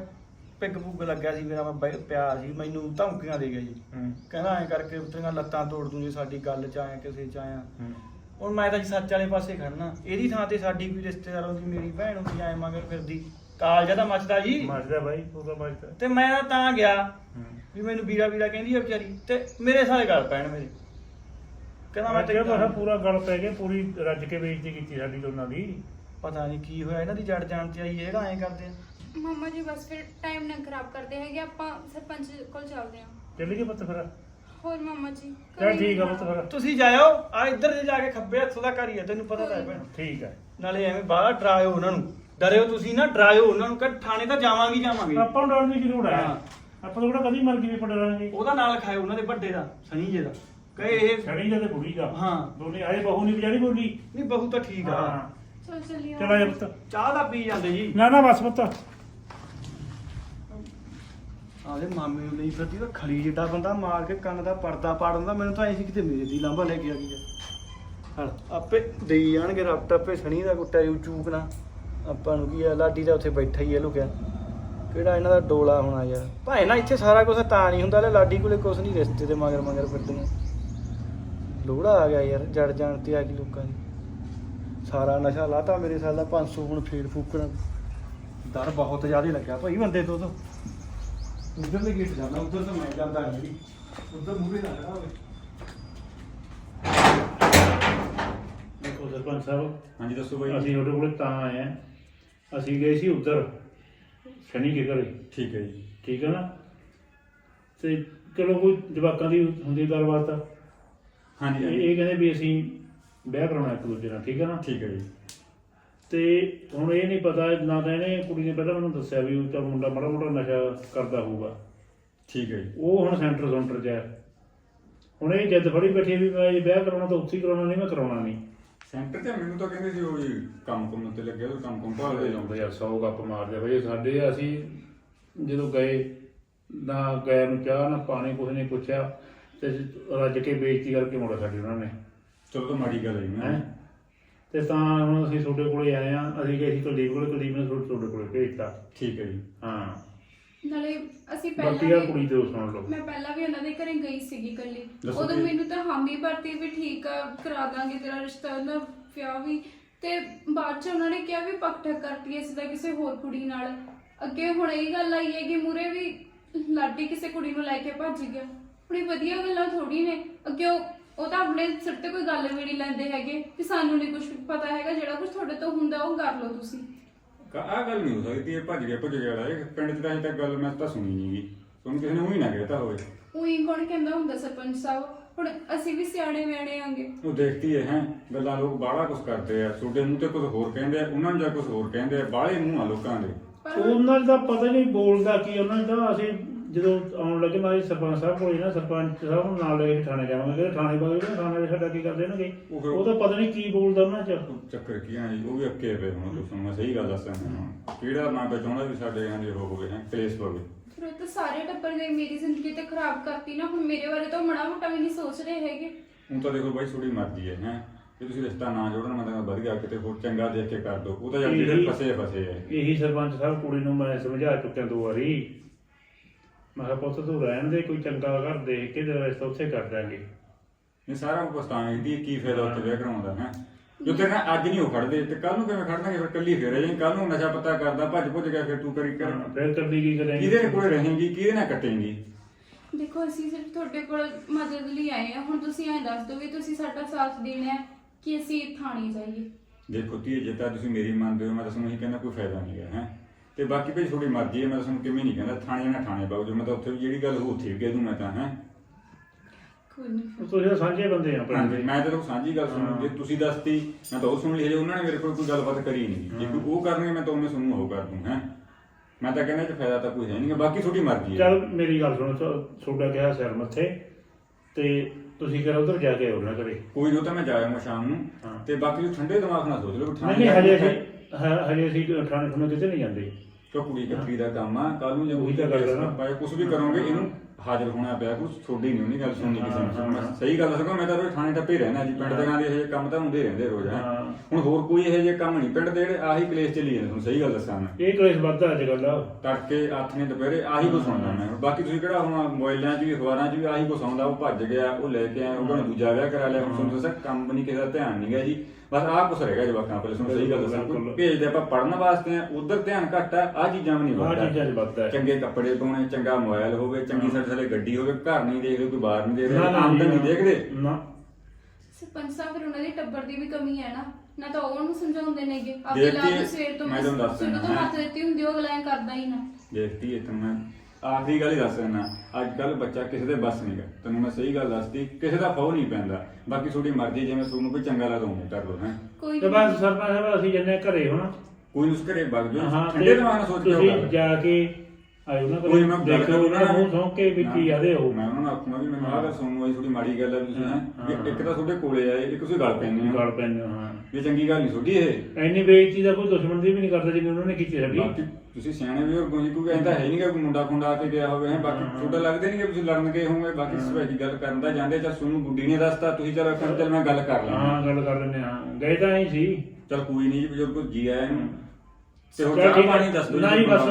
Speaker 6: ਪਿੱਗ ਪੁੱਗ ਲੱਗਿਆ ਸੀ ਮੇਰਾ ਮੈਂ ਬੈ- ਪਿਆ ਸੀ। ਮੈਨੂੰ ਧਮਕੀਆਂ ਦੇ ਗਿਆ ਜੀ।
Speaker 2: ਹੂੰ।
Speaker 6: ਕਹਿੰਦਾ ਐਂ ਕਰਕੇ ਤੇਰੀਆਂ ਲੱਤਾਂ ਤੋੜ ਦੂੰ ਜੇ ਸਾਡੀ ਗੱਲ ਚ ਆਇਆ ਕਿਸੇ ਚ ਆਇਆ।
Speaker 2: ਹੂੰ।
Speaker 6: ਹੁਣ ਮੈਂ ਤਾਂ ਜੀ ਸੱਚ ਵਾਲੇ ਪਾਸੇ ਖੜਨਾ। ਇਹਦੀ ਥਾਂ ਤੇ ਸਾਡੀ ਕੋਈ ਰਿਸ਼ਤੇਦਾਰ ਹੁੰਦੀ ਮੇਰੀ ਭੈਣ ਹੁੰਦੀ ਐ ਮਗਰ ਫਿਰਦੀ। ਕਾਲਜਾ ਤਾਂ ਮੱਚਦਾ ਜੀ।
Speaker 2: ਮੱਚਦਾ ਬਾਈ ਉਹਦਾ ਮੱਚਦਾ।
Speaker 6: ਤੇ ਮੈਂ ਤਾਂ ਗਿਆ ਵੀ ਮੈਨੂੰ ਵੀਰਾ ਵੀਰਾ ਕਹਿੰਦੀ ਆ ਵਿਚਾਰੀ। ਤੇ ਮੇਰੇ ਸਾਰੇ ਗੱਲ ਪੈਣ ਮੇਰੇ। ਕਹਿੰਦਾ ਮੈਂ
Speaker 2: ਮੈਂ ਕਿਹਾ ਪੂਰਾ ਗਲ ਪੈ ਗਿਆ ਪੂਰੀ ਰੱਜ ਕੇ ਬੇਇੱਜ਼ਤੀ ਕੀਤੀ ਸਾਡੀ ਦੋਨਾਂ ਦੀ।
Speaker 6: ਪਤਾ ਨਹੀਂ ਕੀ ਹੋਇਆ ਇਹਨਾਂ ਦੀ ਜੜ ਜਾਣ ਤੇ ਆਈ ਇਹ ਜਿਹੜਾ ਐਂ ਕਰਦੇ ਆ।
Speaker 1: ਮਾਮਾ ਜੀ ਬਸ ਫਿਰ ਟਾਈਮ ਨਾ ਖਰਾਬ ਕਰਦੇ ਹੈਗੇ ਆਪਾਂ ਸਰਪੰਚ ਕੋਲ ਚੱਲਦੇ ਹਾਂ।
Speaker 2: ਚੱਲੀਏ ਪੁੱਤ ਫਿਰ।
Speaker 1: ਹੋਰ ਮਾਮਾ ਜੀ
Speaker 2: ਚੱਲ ਠੀਕ ਆ ਪੁੱਤ ਫਿਰ।
Speaker 6: ਤੁਸੀਂ ਜਾਇਓ ਆ ਇੱਧਰ ਜੇ ਜਾ ਕੇ ਖੱਬੇ ਹੱਥੋਂ ਦਾ ਘਰ ਹੀ ਆ ਤੈਨੂੰ ਪਤਾ ਤਾਂ ਹੈ ਭੈਣ।
Speaker 2: ਠੀਕ ਹੈ
Speaker 6: ਨਾਲੇ ਐਵੇਂ ਬਾਹਰ ਡਰਾਇਓ ਉਹਨਾਂ ਨੂੰ। ਡਰਿਓ ਤੁਸੀਂ ਨਾ ਡਰਾਇਓ ਉਹਨਾਂ ਨੂੰ ਕਿ ਥਾਣੇ ਤਾਂ ਜਾਵਾਂਗੇ ਹੀ ਜਾਵਾਂਗੇ।
Speaker 2: ਆਪਾਂ ਨੂੰ ਡਰਨ ਦੀ ਕੀ ਲੋੜ ਹੈ?
Speaker 6: ਹਾਂ।
Speaker 2: ਆਪਾਂ ਤਾਂ ਕਿਹੜਾ ਕਦੀ ਮਰ ਗਏ ਵੀ ਪੜਾਂਗੇ
Speaker 6: ਉਹਦਾ ਨਾਲ ਖਾਇਓ ਉਹਨਾਂ ਦੇ ਵੱਡੇ ਦਾ ਸਨੀ ਜੇ ਦਾ। ਕਹੇ ਇਹ
Speaker 2: ਛੜੀ ਜਾਂ ਤੇ ਕੁੜੀ ਦਾ।
Speaker 6: ਹਾਂ।
Speaker 2: ਦੋਨੇ ਆਏ ਬਹੂ ਨਹੀਂ ਵਿਚਾਰੀ ਬੋਲੀ
Speaker 6: ਨਹੀਂ ਬਹੂ ਤਾਂ ਠੀਕ ਆ।
Speaker 2: ਹਾਂ।
Speaker 1: ਚਲ ਚੱਲੀਏ
Speaker 2: ਚਲਾ ਜਾ ਪੁੱਤ।
Speaker 6: ਚਾਹ ਦਾ ਪੀ ਜਾਂਦੇ ਜੀ।
Speaker 2: ਨਾ ਨਾ ਬਸ ਪੁੱਤ।
Speaker 6: ਆਲੇ ਮਾਮੇ ਨੂੰ ਲਈ ਫਿਰਦੀ ਤਾਂ ਖਲੀ ਜਿੱਡਾ ਬੰਦਾ ਮਾਰ ਕੇ ਕੰਨ ਦਾ ਪਰਦਾ ਪਾੜ ਦਿੰਦਾ, ਮੈਨੂੰ ਤਾਂ ਐਂ ਸੀ ਕਿਤੇ ਮੇਰੇ ਦੀ ਲਾਂਭਾ ਲੈ ਕੇ ਆ ਗਈ ਆ। ਹਲ ਆਪੇ ਦੇਈ ਜਾਣਗੇ ਰੱਬ ਟੱਪੇ ਸਣੀ ਦਾ ਗੁੱਟਾ ਯੂ ਚੂਕਣਾ। ਆਪਾਂ ਨੂੰ ਕੀ ਆ, ਲਾਡੀ ਦਾ ਉੱਥੇ ਬੈਠਾ ਹੀ ਆ, ਲੁਕਿਆ। ਕਿਹੜਾ ਇਹਨਾਂ ਦਾ ਡੋਲਾ ਹੋਣਾ ਯਾਰ। ਭਾਏ ਨਾ ਇੱਥੇ ਸਾਰਾ ਕੁਝ ਤਾਂ ਨਹੀਂ ਹੁੰਦਾ, ਲੈ ਲਾਡੀ ਕੋਲੇ ਕੁਝ ਨਹੀਂ, ਰਿਸ਼ਤੇ ਦੇ ਮਗਰ ਮਗਰ ਫਿਰਦੀਆਂ। ਲੋੜਾ ਆ ਗਿਆ ਯਾਰ, ਜੜ ਜਾਣ ਤੇ ਆ ਗਈ ਲੋਕਾਂ ਦੀ। ਸਾਰਾ ਨਸ਼ਾ ਲਾਤਾ ਮੇਰੇ ਸਾਲ ਦਾ 500 ਹੁਣ ਫੇਰ ਫੂਕਣਾ। ਡਰ ਬਹੁਤ ਜ਼ਿਆਦਾ ਲੱਗਿਆ ਭਾਈ ਬੰਦੇ ਤੋਂ ਤੋਂ। ਉਧਰ ਦੇ ਗੇਟ ਜਾਂਦਾ ਉਧਰ ਤਾਂ ਮੈਂ ਜਾਂਦਾ ਨਹੀਂ ਉਧਰ ਮੂਰੇ ਨਾ ਖੜਾ ਹੋਵੇ।
Speaker 2: ਦੇਖੋ ਸਰਪੰਚ ਸਾਹਿਬ
Speaker 7: ਹਾਂਜੀ ਦੱਸੋ ਬਾਈ
Speaker 2: ਅਸੀਂ ਤੁਹਾਡੇ ਕੋਲੇ ਤਾਂ ਆਏ ਆ ਅਸੀਂ ਗਏ ਸੀ ਉੱਧਰ ਸ਼ਨੀ ਕੇ ਘਰੇ।
Speaker 7: ਠੀਕ ਹੈ ਜੀ।
Speaker 2: ਠੀਕ ਹੈ ਨਾ? ਤੇ ਚਲੋ ਕੋਈ ਜਵਾਕਾਂ ਦੀ ਹੁੰਦੀ ਗੱਲਬਾਤ। ਆ
Speaker 7: ਹਾਂਜੀ
Speaker 2: ਇਹ
Speaker 7: ਹਾਂਜੀ।
Speaker 2: ਇਹ ਕਹਿੰਦੇ ਵੀ ਅਸੀਂ ਵਿਆਹ ਕਰਾਉਣਾ ਇੱਕ ਦੂਜੇ ਨਾਲ ਠੀਕ ਹੈ ਨਾ?
Speaker 7: ਠੀਕ ਹੈ ਜੀ।
Speaker 2: ਤੇ ਹੁਣ ਇਹ ਨਹੀਂ ਪਤਾ ਨਾ ਤਾਂ ਇਹਨੇ ਕੁੜੀ ਨੇ ਪਹਿਲਾਂ ਮੈਨੂੰ ਦੱਸਿਆ ਵੀ ਉਹ ਤਾਂ ਮੁੰਡਾ ਮਾੜਾ ਮੋਟਾ ਨਸ਼ਾ ਕਰਦਾ ਹੋਊਗਾ।
Speaker 7: ਠੀਕ ਹੈ ਜੀ।
Speaker 2: ਉਹ ਹੁਣ ਸੈਂਟਰ ਸੈਂਟਰ 'ਚ ਹੈ। ਹੁਣ ਇਹ ਜਿੱਦ ਫੜੀ ਬੈਠੀ ਹੈ ਵੀ ਮੈਂ ਇਹ ਵਿਆਹ ਕਰਾਉਣਾ ਤਾਂ ਉੱਥੇ ਹੀ ਕਰਾਉਣਾ ਨਹੀਂ ਮੈਂ ਕਰਾਉਣਾ ਨਹੀਂ।
Speaker 7: ਸੈਂਟਰ ਤੇ ਮੈਨੂੰ ਤਾਂ ਕਹਿੰਦੇ ਸੀ ਉਹ ਜੀ ਕੰਮ ਕੰਮ ਤੇ ਲੱਗਿਆ ਉਹ ਕੰਮ ਕੰਮ ਭਾਲ
Speaker 2: ਭਾਲੇ ਜਾਂਦੇ ਯਾਰ ਸੌ ਗੱਪ ਮਾਰਦੇ ਬਈ ਸਾਡੇ ਅਸੀਂ ਜਦੋਂ ਗਏ ਨਾ ਗਏ ਨੂੰ ਚਾਹ ਨਾ ਪਾਣੀ ਕੁਝ ਨਹੀਂ ਪੁੱਛਿਆ ਤੇ ਰੱਜ ਕੇ ਬੇਇੱਜ਼ਤੀ ਕਰਕੇ ਮੁੜਿਆ ਸਾਡੀ ਉਹਨਾਂ ਨੇ।
Speaker 7: ਚਲੋ ਤਾਂ ਮਾੜੀ ਗੱਲ ਹੈ
Speaker 2: ਹੈਂ? ਤੇ ਤਾਂ ਹੁਣ ਅਸੀਂ ਤੁਹਾਡੇ ਕੋਲੇ ਆਏ ਆ ਅਸੀਂ ਗਏ ਸੀ ਕੁਲਦੀਪ ਕੋਲੇ ਕੁਲਦੀਪ ਨੇ ਤੁਹਾਡੇ ਤੁਹਾਡੇ ਕੋਲੇ ਭੇਜਤਾ।
Speaker 7: ਠੀਕ ਹੈ ਜੀ।
Speaker 2: ਹਾਂ।
Speaker 1: ਨਾਲੇ ਅਸੀਂ
Speaker 2: ਬਾਕੀ
Speaker 1: ਪਹਿਲਾਂ ਵੀ
Speaker 2: ਕੁੜੀ ਤੇ ਸੁਣ ਲਓ।
Speaker 1: ਮੈਂ ਪਹਿਲਾਂ ਵੀ ਉਹਨਾਂ ਦੇ ਘਰੇ ਗਈ ਸੀਗੀ ਕੱਲੀ
Speaker 7: ਦੱਸੋ
Speaker 1: ਉਦੋਂ
Speaker 7: ਜੀ।
Speaker 1: ਮੈਨੂੰ ਤਾਂ ਹਾਮੀ ਭਰਤੀ ਵੀ ਠੀਕ ਆ ਕਰਾ ਦਾਂਗੇ ਤੇਰਾ ਰਿਸ਼ਤਾ ਉਹਦਾ ਵਿਆਹ ਵੀ। ਤੇ ਬਾਅਦ ਚ ਉਹਨਾਂ ਨੇ ਕਿਹਾ ਵੀ ਪੱਕਾ ਕਰਤੀ ਇਸ ਦਾ ਕਿਸੇ ਹੋਰ ਕੁੜੀ ਨਾਲ। ਅੱਗੇ ਹੁਣ ਇਹ ਗੱਲ ਆਈ ਹੈ ਕਿ ਮੂਰੇ ਵੀ ਲਾਡੀ ਕਿਸੇ ਕੁੜੀ ਨੂੰ ਲੈ ਕੇ ਭੱਜ ਗਿਆ। ਇਹ ਵਧੀਆ ਗੱਲਾਂ ਥੋੜੀ ਨੇ। ਅੱਗੇ ਉਹ ਉਹ ਤਾਂ ਆਪਣੇ ਸਿਰ ਤੇ ਕੋਈ ਗੱਲ ਵੀ ਨਹੀਂ ਲੈਂਦੇ ਹੈਗੇ ਕਿ ਸਾਨੂੰ ਨਹੀਂ ਕੁਝ ਪਤਾ ਹੈਗਾ ਜਿਹੜਾ ਕੁਝ ਤੁਹਾਡੇ ਤੋਂ ਹੁੰਦਾ ਉਹ ਕਰ ਲਓ ਤੁਸੀਂ।
Speaker 7: ਆ ਗੱਲ ਨਹੀਂ ਹੋ ਸਕਦੀ ਇਹ ਭੱਜ ਗਿਆ ਭੱਜ ਗਿਆ ਵਾਲਾ ਇਹ ਪਿੰਡ 'ਚ ਤਾਂ ਅਜੇ ਤੱਕ ਗੱਲ ਮੈਂ ਤਾਂ ਸੁਣੀ ਨਹੀਂਗੀ ਤੁਹਾਨੂੰ ਕਿਸੇ ਨੇ ਉਹੀ ਨਾ ਕਹਿਤਾ ਹੋਵੇ।
Speaker 1: ਉਹੀ ਕੌਣ ਕਹਿੰਦਾ ਹੁੰਦਾ ਸਰਪੰਚ ਸਾਹਿਬ? ਹੁਣ ਅਸੀਂ ਵੀ ਸਿਆਣੇ ਵਿਆਣੇ ਆਂਗੇ।
Speaker 7: ਉਹ ਦੇਖਦੀ ਹੈ ਹੈ ਗੱਲਾਂ ਲੋਕ ਬਾਹਲਾ ਕੁਝ ਕਰਦੇ ਆ। ਤੁਹਾਡੇ ਮੂੰਹ ਤੇ ਕੁਝ ਹੋਰ ਕਹਿੰਦੇ ਆ ਉਹਨਾਂ ਨੂੰ ਜਾ ਕੁਝ ਹੋਰ ਕਹਿੰਦੇ ਆ ਬਾਹਲੇ ਮੂੰਹ ਆ ਲੋਕਾਂ ਦੇ।
Speaker 1: ਪਰ
Speaker 2: ਉਹਨਾਂ ਦਾ ਪਤਾ ਨਹੀਂ ਬੋਲਦਾ ਕੀ ਉਹਨਾਂ ਦਾ ਅਸੀਂ ਜਦੋਂ ਆਉਣ ਲੱਗੇ ਮੈਂ ਸਰਪੰਚ ਸਾਹਿਬ ਕੋਲ ਨਾ ਸਰਪੰਚ ਸਾਹਿਬ ਨੂੰ ਨਾਲ ਲੈ ਕੇ ਥਾਣੇ ਜਾਵਾਂਗੇ। ਕਹਿੰਦੇ ਥਾਣੇ ਬਾਗੇ ਨਾ ਥਾਣੇ ਦੇ ਸਾਡਾ ਕੀ ਕਰਦੇ ਨੇਗੇ
Speaker 7: ਉਹ ਫਿਰ-
Speaker 2: ਉਹ ਤਾਂ ਪਤਾ ਨਹੀਂ ਕੀ ਬੋਲਦਾ ਉਹਨਾਂ ਚ।
Speaker 7: ਚੱਕਰ ਕੀ ਆ ਜੀ ਉਹ ਵੀ ਅੱਕੇ ਪਏ ਹੁਣ ਤੁਸੀਂ ਮੈਂ ਸਹੀ ਗੱਲ ਦੱਸਾਂ ਹੁਣ ਕਿਹੜਾ ਮਾਂ ਚਾਹੁੰਦਾ ਵੀ ਸਾਡੇ ਇਹਨਾਂ ਦੇ ਉਹ ਹੋਵੇ ਹੈ ਕਲੇਸ਼ ਪਵੇ।
Speaker 1: ਫਿਰ ਉਹ ਤਾਂ ਸਾਰੇ ਟੱਬਰ ਨੇ ਮੇਰੀ ਜ਼ਿੰਦਗੀ ਤੇ ਖਰਾਬ ਕਰਤੀ ਨਾ ਹੁਣ ਮੇਰੇ ਬਾਰੇ ਤਾਂ ਮੜਾ ਮੋਟਾ ਵੀ ਨਹੀਂ ਸੋਚ ਰਹੇ ਹੈਗੇ।
Speaker 7: ਹੁਣ ਤਾਂ ਦੇਖੋ ਬਾਈ ਥੋੜੀ ਮਰਜ਼ੀ ਹੈ ਹੈ। ਜੇ ਤੁਸੀਂ ਰਿਸ਼ਤਾ ਨਾ ਜੋੜਨ ਮੈਂ ਤਾਂ ਵਧੀਆ ਕਿਤੇ ਹੋਰ ਚੰਗਾ ਦੇਖ ਕੇ ਕਰ ਦਿਓ ਉਹ ਤਾਂ ਜਿਹੜੇ
Speaker 2: ਇਹੀ-
Speaker 7: ਫਸੇ ਆ, ਫਸੇ ਆ।
Speaker 2: ਇਹੀ ਸਰਪੰਚ ਸਾਹਿਬ ਕੁੜੀ ਨੂੰ ਮੈਂ ਸਮਝਾ ਚੁੱਕਿਆ ਦੋ ਵਾਰੀ। ਮੈਂ ਕਿਹਾ ਪੁੱਤ ਤੂੰ ਰਹਿਣ ਦੇ ਕੋਈ ਚੰਗਾ ਘਰ ਦੇਖ ਕੇ ਤੇਰਾ ਰਿਸ਼ਤਾ ਉੱਥੇ ਕਰ ਦਾਂਗੇ
Speaker 7: ਇਹ ਸਾਰਾ ਪਛਤਾਣੇ ਦੀ ਕੀ ਫਾਇਦਾ ਉੱਥੇ ਵਿਆਹ ਕਰਾਉਣ ਦਾ ਹੈ। ਜੋ ਤੇਰੇ ਨਾਲ ਅੱਜ ਨਹੀਂ ਉਹ ਖੜਦੇ ਤੇ ਕੱਲ ਨੂੰ ਕਿਵੇਂ ਖੜਨਗੇ? ਫਿਰ ਕੱਲੀ ਫੇਰੇ ਜਾਈਂ ਕੱਲ ਨੂੰ ਨਸ਼ਾ ਪੱਤਾ ਕਰਦਾ ਭੱਜ ਭੁੱਜ ਗਿਆ ਫਿਰ ਤੂੰ ਕਰੀ ਕਰ।
Speaker 2: ਹਾਂ, ਫਿਰ ਕਰਦੀ ਕੀ ਕਰੇਂਗੇ?
Speaker 7: ਕਿਹਦੇ ਕੋਲੇ ਰਹੇਂਗੀ? ਕਿਹਦੇ ਨਾਲ ਕੱਟੇਂਗੀ?
Speaker 1: ਦੇਖੋ ਅਸੀਂ ਸਿਰਫ ਤੁਹਾਡੇ ਕੋਲ ਮਦਦ ਲਈ ਆਏ ਆ ਹੁਣ ਤੁਸੀਂ ਐਂ ਦੱਸ ਦਿਓ ਵੀ ਤੁਸੀਂ ਸਾਡਾ ਸਾਥ ਦੇਣਾ ਹੈ ਕਿ ਅਸੀਂ ਥਾਣੇ ਜਾਈਏ?
Speaker 7: ਦੇਖੋ ਧੀਏ ਜੇ ਤਾਂ ਤੁਸੀਂ ਮੇਰੀ ਮੰਨਦੇ ਹੋ ਮੈਂ ਤਾਂ ਤੁਹਾਨੂੰ ਇਹ ਕਹਿੰਦਾ ਕੋਈ ਫਾਇਦਾ ਨਹੀਂ ਹੈ ਹੈ। ਤੇ ਬਾਕੀ ਭਾਈ ਤੁਹਾਡੀ ਮਰਜ਼ੀ ਹੈ ਮੈਂ ਤੁਹਾਨੂੰ ਕਿਵੇਂ ਨਹੀਂ ਕਹਿੰਦਾ ਥਾਣੇ ਨਾਲ ਥਾਣੇ ਪਾਓ ਜੋ ਮੈਂ ਤਾਂ ਉੱਥੇ ਵੀ ਜਿਹੜੀ ਗੱਲ ਹੋ ਉੱਥੇ ਵੀ ਕਹਿ ਦੂੰ ਮੈਂ ਤਾਂ ਹੈ।
Speaker 1: ਕੋਈ ਨਹੀਂ
Speaker 2: ਤੁਸੀਂ ਤਾਂ ਸਾਂਝੇ ਬੰਦੇ ਆ ਪਿੰਡ ਦੇ
Speaker 7: ਮੈਂ ਤਾਂ ਤੁਹਾਨੂੰ ਸਾਂਝੀ ਗੱਲ ਸੁਣੀ ਜੇ ਤੁਸੀਂ ਦੱਸਤੀ ਮੈਂ ਤਾਂ ਉਹ ਸੁਣ ਲਈ ਹਜੇ ਉਹਨਾਂ ਨੇ ਮੇਰੇ ਕੋਲ ਕੋਈ ਗੱਲਬਾਤ ਕਰੀ ਨਹੀਂ। ਜੇ ਕੋਈ ਉਹ ਕਰਨਗੇ ਮੈਂ ਤਾਂ ਉਹਨੇ ਤੁਹਾਨੂੰ ਉਹ ਕਰ ਦੂੰ ਹੈ। ਮੈਂ ਤਾਂ ਕਹਿੰਦਾ ਇਹ 'ਚ ਫਾਇਦਾ ਤਾਂ ਕੋਈ ਹੈ ਨਹੀਂ ਬਾਕੀ ਤੁਹਾਡੀ ਮਰਜ਼ੀ ਹੈ।
Speaker 2: ਚੱਲ ਮੇਰੀ ਗੱਲ ਸੁਣੋ ਤੁ- ਤੁਹਾਡਾ ਕਿਹਾ ਸਿਰ ਮੱਥੇ ਤੇ ਤੁਸੀਂ ਕਰ ਉਧਰ ਜਾ ਕੇ ਆਉਣਾ ਨਾ ਕਰੇ
Speaker 7: ਕੋਈ ਜੋ ਤਾਂ ਮੈਂ ਜਾਇਆ ਸ਼ਾਮ ਨੂੰ।
Speaker 2: ਹਾਂ।
Speaker 7: ਤੇ ਬਾਕੀ ਤੁਸੀਂ ਠੰਡੇ ਦਿਮਾਗ ਨਾਲ ਸੋਚ ਲਓ ਵੀ
Speaker 2: ਨਹੀਂ ਨਹੀਂ ਹਜੇ ਅਸੀਂ ਹ- ਹਜੇ ਅਸੀਂ ਥਾਣੇ ਥਾਣੇ ਕਿਤੇ ਨਹੀਂ ਜਾਂਦੇ।
Speaker 7: ਕੁੜੀ ਕੱਟਰੀ ਦਾ ਕੰਮ ਆ? ਕੱਲ ਨੂੰ ਜੇ
Speaker 2: ਉਹੀ
Speaker 7: ਉਹੀ
Speaker 2: ਤਾਂ ਗੱਲ ਹੈ ਨਾ।
Speaker 7: ਪਾਏ ਕੁਝ ਵੀ ਕਰੋਗੇ ਇਹਨੂੰ ਹਾਜ਼ਰ ਹੋਣਾ ਪਿਆ ਕੋਈ ਛੋਡੀ ਨਹੀਂ ਉਹਨੀ ਗੱਲ ਸੁਣਨੀ ਕਿਸੇ ਨੂੰ। ਮੈਂ ਸਹੀ ਗੱਲ ਦੱਸਾਂ ਮੈਂ ਤਾਂ ਰੋਜ਼ ਥਾਣੇ ਟੱਪੇ ਰਹਿਣਾ ਜੀ ਪਿੰਡ ਦੇ ਨਾਂ ਦੇ ਇਹ ਜਿਹੇ ਕੰਮ ਤਾਂ ਹੁੰਦੇ ਰਹਿੰਦੇ ਰੋਜ਼ ਹੈਂ।
Speaker 2: ਹਾਂ।
Speaker 7: ਹੁਣ ਹੋਰ ਕੋਈ ਇਹੋ ਜਿਹੇ ਕੰਮ ਨਹੀਂ ਪਿੰਡ ਦੇ ਜਿਹੜੇ ਆਹੀ ਕਲੇਸ਼ ਚੱਲੀ ਜਾਂਦੇ ਤੁਹਾਨੂੰ ਸਹੀ ਗੱਲ ਦੱਸਾਂ ਮੈਂ।
Speaker 2: ਇਹ ਕਲੇਸ਼ ਵੱਧਦਾ ਅੱਜ ਕੱਲ
Speaker 7: ਤੜਕੇ ਨੇ ਦੁਪਹਿਰੇ ਆਹੀ ਕੁਛ ਸੁਣਦਾ ਮੈਂ। ਬਾਕੀ ਤੁਸੀਂ ਕਿਹੜਾ ਹੁਣ ਮੋਬਾਈਲਾਂ 'ਚ ਵੀ ਅਖਬਾਰਾਂ 'ਚ ਵੀ ਆਹੀ ਕੁਛ ਆਉਂਦਾ ਉਹ ਭੱਜ ਗਿਆ ਉਹ ਲੈ ਕੇ ਆਇਆ ਉਹਨਾਂ ਦੂਜਾ ਵਿਆਹ ਕਰਾ ਲਿਆ ਹੁਣ ਤੁਹਾਨੂੰ ਦੱਸਾਂ ਕੰਮ ਨਹੀਂ ਕਿਸੇ ਦਾ ਧਿਆਨ ਨਹੀਂ ਗਿਆ ਜੀ। ਬਸ ਆਹ ਕੁਛ ਰਹਿ ਗਿਆ ਜਵਾਕਾਂ ਕੋਲ ਤੁਹਾਨੂੰ ਸਹੀ ਗੱਲ ਦੱਸਾਂ
Speaker 2: ਬਿਲਕੁਲ।
Speaker 7: ਭੇਜਦੇ ਆਪਾਂ ਪੜਨ ਵਾਸਤੇ ਆ ਉਧਰ ਧਿਆਨ ਘੱਟ ਆ ਆਹ ਚੀਜ਼ਾਂ ਵੀ ਨਹੀਂ
Speaker 2: ਆਹ ਚੀਜ਼ਾਂ 'ਚ ਵੱਧਦਾ। ਹੈ।
Speaker 7: ਚੰਗੇ ਕੱਪੜੇ ਪਾਉਣੇ ਚੰਗਾ ਮੋਬਾਈਲ ਹੋਵੇ ਚੰਗੀ ਸਾਡੇ ਥੱਲੇ ਗੱਡੀ ਹੋਵੇ ਘਰ ਨਹੀਂ ਦੇਖਦੇ ਕੋਈ ਬਾਹਰ ਨਹੀਂ ਦੇਖਦੇ
Speaker 2: ਨਾ, ਨਾ,
Speaker 7: ਆਮਦਨ ਨਹੀਂ
Speaker 2: ਨਾ।
Speaker 7: ਦੇਖਦੇ।
Speaker 2: ਨਾ।
Speaker 1: ਸਰਪੰਚ ਸਾਹਿਬ ਫਿਰ ਉਹਨਾਂ ਦੀ ਟੱਬਰ ਦੀ ਵੀ ਕਮੀ ਹੈ ਨਾ। ਨਾ ਤਾਂ ਉਹ ਉਹਨੂੰ ਸਮਝਾਉਂਦੇ ਨੇਗੇ ਆਪੇ
Speaker 7: ਦੇਖ
Speaker 1: ਲਾ
Speaker 7: ਕੇ
Speaker 1: ਕੇ ਸਵੇਰ ਤੋਂ
Speaker 7: ਮੈਂ ਤੁਹਾਨੂੰ ਦੱਸ
Speaker 1: ਸ਼ੁਰੂ ਤੋਂ
Speaker 7: ਦਿੰਦਾ,
Speaker 1: ਹੱਥ ਦਿੱਤੀ ਹੁੰਦੀ ਉਹ ਅਗਲਾ ਐਂ ਕਰਦਾ ਹੀ ਨਾ।
Speaker 7: ਦੇਖਤੀ ਇਹ ਤੈਨੂੰ ਮੈਂ ਆਖਰੀ ਗੱਲ ਹੀ ਦੱਸ ਦਿੰਦਾ ਅੱਜ ਕੱਲ ਬੱਚਾ ਕਿਸੇ ਦੇ ਬਸ ਨਹੀਂਗਾ ਤੈਨੂੰ ਮੈਂ ਸਹੀ ਗੱਲ ਦੱਸਦੀ ਕਿਸੇ ਦਾ ਫਾਉ ਨਹੀਂ ਪੈਂਦਾ। ਬਾਕੀ ਤੁਹਾਡੀ ਮਰਜ਼ੀ ਜਿਵੇਂ ਤੁਹਾਨੂੰ ਕੋਈ ਚੰਗਾ ਲੱਗਦਾ ਉਵੇਂ ਕਰ ਲਓ ਹੈ।
Speaker 1: ਕੋਈ
Speaker 2: ਤੇ ਬਸ ਸਰਪੰਚ ਸਾਹਿਬ ਅਸੀਂ ਜੰਨੇ ਘਰੇ ਹੁਣ।
Speaker 7: ਕੋਈ ਉਸ ਘਰੇ ਵਗ ਜਾਓ
Speaker 2: ਹਾਂ
Speaker 7: ਠੰਡੇ ਦਿਮਾਗ ਨਾਲ ਸੋਚ ਕੇ ਆਓ
Speaker 2: ਤੁਸੀਂ
Speaker 7: ਗੱਲ।
Speaker 2: ਜਾ ਕੇ ਨਾ
Speaker 7: ਕੋਈ ਮੈਂ ਗੱਲ
Speaker 2: ਦੇਖੋ ਉਹਨਾਂ
Speaker 7: ਕਰੂੰਗਾ।
Speaker 2: ਦਾ ਮੂੰਹ ਸੌਂ ਕੇ ਵੀ ਕੀ ਆਦੇ ਹੋ
Speaker 7: ਮੈਂ ਉਹਨਾਂ ਨੂੰ ਆਖੂੰਗਾ ਵੀ ਮੈਨੂੰ ਆਹ ਗੱਲ ਸੁਣਨ ਵਾਲੀ ਥੋੜੀ ਮਾੜੀ ਗੱਲ ਹੈ ਤੁਸੀਂ ਹੈ
Speaker 2: ਹਾਂ।
Speaker 7: ਇੱਕ ਤਾਂ ਤੁਹਾਡੇ ਕੋਲੇ ਆਏ ਇੱਕ ਤੁਸੀਂ ਗੱਲ ਪੈਂਦੇ ਹੋ।
Speaker 2: ਗੱਲ ਪੈਂਦੇ ਹੋ, ਹਾਂ।
Speaker 7: ਇਹ ਚੰਗੀ ਗੱਲ ਨਹੀਂ ਤੁਹਾਡੀ ਇਹ।
Speaker 2: ਐਨੀ ਬੇਇੱਜ਼ਤੀ ਦਾ ਕੋਈ ਦੁਸ਼ਮਣ ਦੀ ਵੀ ਨਹੀਂ ਕਰਦਾ ਜਿਵੇਂ ਉਹਨਾਂ ਨੇ ਕੀਤੀ ਸਾਡੀ।
Speaker 7: ਬਾਕੀ ਤੁਸੀਂ ਸਿਆਣੇ ਵੀ ਹੋ ਕੋਈ ਕੋਈ ਐਂਦਾ ਹੈ ਨਹੀਂਗਾ ਕੋਈ ਮੁੰਡਾ ਖੁੰਡਾ ਆ ਕੇ ਗਿਆ ਹੋਵੇ ਹੈ ਬਾਕੀ। ਤੁਹਾਡਾ ਲੱਗਦੇ ਨਹੀਂਗੇ ਤੁਸੀਂ ਲੜਨ ਗਏ ਹੋਵੋਗੇ ਬਾਕੀ ਸਵੇਜੀ ਗੱਲ ਕਰਨ ਦਾ ਜਾਂਦੇ ਚਲ ਤੁਹਾਨੂੰ ਗੁੱਡੀ ਨੇ ਦੱਸਤਾ ਤੁਸੀਂ ਚਲ ਕਹਿੰਦੇ ਚਲ ਮੈਂ ਗੱਲ ਕਰ ਲਾਂ
Speaker 2: ਹਾਂ ਗੱਲ ਕਰ ਲੈਂਦੇ ਹਾਂ ਗਏ ਤਾਂ ਐਂ ਸੀ।
Speaker 7: ਚਲ ਕੋਈ ਨਹੀਂ ਜੀ ਬਜ਼ੁਰਗ ਜੀ ਆਇਆ ਇਹਨੂੰ ਤੇ
Speaker 2: ਚੱਲ
Speaker 7: ਚਾਹ। ਪਾਣੀ ਦੱਸ ਦਿਓ
Speaker 2: ਨਾ ਜੀ ਬਸ।